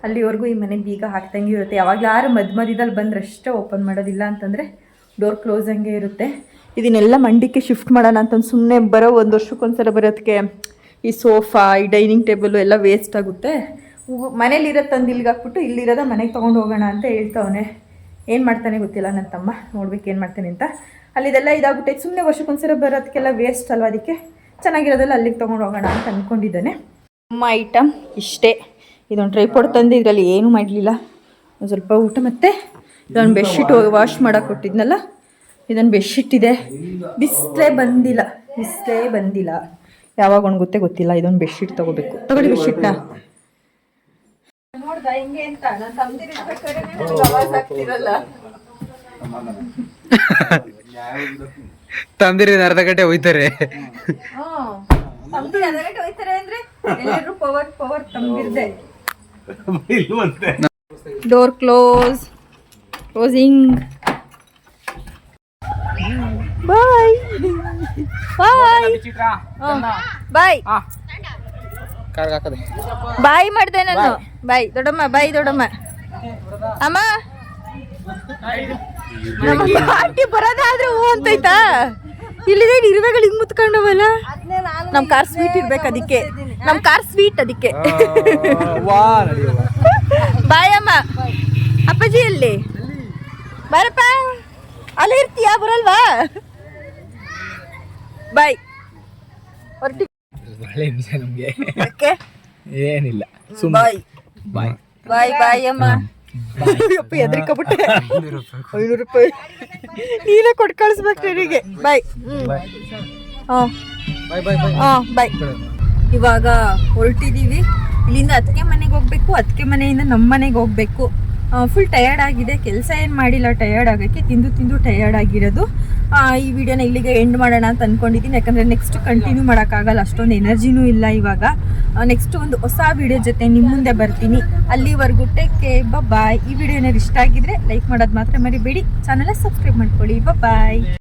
ಅಲ್ಲಿವರೆಗೂ ಈ ಮನೆ ಬೀಗ ಹಾಕ್ದಂಗೆ ಇರುತ್ತೆ. ಯಾವಾಗಲಾರು ಮಧ್ಯ ಮಧ್ಯದಲ್ಲಿ ಬಂದ್ರಷ್ಟೇ ಓಪನ್ ಮಾಡೋದಿಲ್ಲ ಅಂತಂದರೆ ಡೋರ್ ಕ್ಲೋಸ್ ಹಂಗೆ ಇರುತ್ತೆ. ಇದನ್ನೆಲ್ಲ ಮಂಡಿಕ್ಕೆ ಶಿಫ್ಟ್ ಮಾಡೋಣ ಅಂತಂದು ಸುಮ್ಮನೆ ಬರೋ ಒಂದು ವರ್ಷಕ್ಕೊಂದ್ಸಲ ಬರೋದಕ್ಕೆ ಈ ಸೋಫಾ, ಈ ಡೈನಿಂಗ್ ಟೇಬಲು ಎಲ್ಲ ವೇಸ್ಟ್ ಆಗುತ್ತೆ. ಮನೇಲಿರೋ ತಂದು ಇಲ್ಲಿಗೆ ಹಾಕ್ಬಿಟ್ಟು ಇಲ್ಲಿರೋದ ಮನೆಗೆ ತೊಗೊಂಡು ಹೋಗೋಣ ಅಂತ ಹೇಳ್ತವನೆ. ಏನು ಮಾಡ್ತಾನೆ ಗೊತ್ತಿಲ್ಲ ನನ್ನ ತಮ್ಮ. ನೋಡ್ಬೇಕು ಏನು ಮಾಡ್ತಾನೆ ಅಂತ. ಅಲ್ಲಿದೆಲ್ಲ ಇದಾಗ್ಬಿಟ್ಟೈತೆ. ಸುಮ್ಮನೆ ವರ್ಷಕ್ಕೊಂದ್ಸಲ ಬರೋದಕ್ಕೆಲ್ಲ ವೇಸ್ಟ್ ಅಲ್ವಾ ಅದಕ್ಕೆ? ಚೆನ್ನಾಗಿರೋದಲ್ಲ ಅಲ್ಲಿಗೆ ತೊಗೊಂಡು ಹೋಗೋಣ ಅಂತ ಅಂದ್ಕೊಂಡಿದ್ದಾನೆ ನಮ್ಮ ಐಟಮ್ ಇಷ್ಟೇ. ಇದೊಂದು ಟ್ರೈಪೋಡ್ ತಂದು ಇದರಲ್ಲಿ ಏನೂ ಮಾಡಲಿಲ್ಲ. ಒಂದು ಸ್ವಲ್ಪ ಊಟ ಮತ್ತು ಇದೊಂದು ಬೆಡ್ಶೀಟ್ ವಾಶ್ ಮಾಡೋಕೆ ಕೊಟ್ಟಿದ್ನಲ್ಲ? ಇದೊಂದು ಬೆಡ್ಶೀಟ್ ಇದೆ. ಬಿಸ್ಲೇ ಬಂದಿಲ್ಲ. ಬಿಸ್ಲೇ ಬಂದಿಲ್ಲ. ಯಾವಾಗ ಒಣಗುತ್ತೆ ಗೊತ್ತಿಲ್ಲ ಇದೊಂದು ಬೆಡ್ಶೀಟ್ ತಗೋಬೇಕು. ತಗೊಳ್ಳಿ ಬೆಡ್ಶೀಟ್ನ. ನೋಡ್ದ ಹಿಂಗೆ ಅಂತ ನಾನು ಆಗ್ತಿರಲ್ಲ. ತಂದಿರಿ ಅರ್ಧ ಗಂಟೆ ಹೋಯ್ತಾರೆ. Door close closing bye bye bye bye ಮಾಡಿದೆ ನಾನು. ಬಾಯ್ ದೊಡ್ಡಮ್ಮ ಬಾಯ್ ದೊಡ್ಡಮ್ಮ. ಅಮ್ಮ. ನಮ್ಮ ಪಾರ್ಟಿ ಬರೋದಾದ್ರೆ ಹೂ ಅಂತೈತಾ ಇಲ್ಲಿದೆ ಇರುವೆಗಳು ಹಿಂಗ್ ಮುತ್ಕೊಂಡವಲ್ಲ? ನಮ್ ಕಾರ್ ಸ್ವೀಟ್ ಇರ್ಬೇಕು ಅದಕ್ಕೆ. ನಮ್ ಕಾರ್ ಸ್ವೀಟ್ ಅದಕ್ಕೆ. ಬಾಯ್ ಅಮ್ಮ. ಅಪ್ಪಾಜಿ ಎಲ್ಲಿ? ಬರಪ್ಪ. ಅಲ್ಲಿ ಇರ್ತೀಯಾ? ಬರಲ್ವಾ? ಬಾಯ್ ಹೊರಟಿ ಒಳ್ಳೆ ನಿಮಿಷ ನಮಗೆ. ಯಾಕೆ? ಏನಿಲ್ಲ ಬಾಯ್ ಬಾಯ್ ಬಾಯ್ ಬಾಯ್ ಅಮ್ಮ. ಅಪ್ಪ ಎದ್ರಿಕೊಬಿಟ್ಟೆ ಐನೂರು ರೂಪಾಯಿ ನೀನೇ ಕೊಟ್ಟು ಕಳಿಸ್ಬೇಕು ನನಗೆ. ಬಾಯ್ ಹಾಂ. ಬಾಯ್ ಇವಾಗ ಹೊರಟಿದ್ದೀವಿ ಇಲ್ಲಿಂದ ಅದಕ್ಕೆ ಮನೆಗೆ ಹೋಗ್ಬೇಕು ಅದಕ್ಕೆ ಮನೆಯಿಂದ ನಮ್ಮ ಮನೆಗೆ ಹೋಗ್ಬೇಕು. ಫುಲ್ ಟಯರ್ಡ್ ಆಗಿದೆ. ಕೆಲಸ ಏನು ಮಾಡಿಲ್ಲ ಟಯರ್ಡ್ ಆಗೋಕ್ಕೆ ತಿಂದು ತಿಂದು ಟಯರ್ಡ್ ಆಗಿರೋದು. ಈ ವಿಡಿಯೋನ ಇಲ್ಲಿಗೆ ಎಂಡ್ ಮಾಡೋಣ ಅಂತ ಅಂದ್ಕೊಂಡಿದ್ದೀನಿ ಯಾಕಂದರೆ ನೆಕ್ಸ್ಟ್ ಕಂಟಿನ್ಯೂ ಮಾಡೋಕ್ಕಾಗಲ್ಲ, ಅಷ್ಟೊಂದು ಎನರ್ಜಿನೂ ಇಲ್ಲ ಇವಾಗ. ನೆಕ್ಸ್ಟ್ ಒಂದು ಹೊಸ ವಿಡಿಯೋ ಜೊತೆ ನಿಮ್ಮ ಮುಂದೆ ಬರ್ತೀನಿ. ಅಲ್ಲಿವರೆಗೂ ಟೇಕ್ ಕೇರ್ ಬಾಯ್ ಈ ವಿಡಿಯೋ ಏನಾದ್ರು ಇಷ್ಟ ಆಗಿದ್ರೆ ಲೈಕ್ ಮಾಡೋದು ಮಾತ್ರ ಮರಿಬೇಡಿ. ಚಾನಲ್ ಸಬ್ಸ್ಕ್ರೈಬ್ ಮಾಡ್ಕೊಳ್ಳಿ. ಬಾಯ್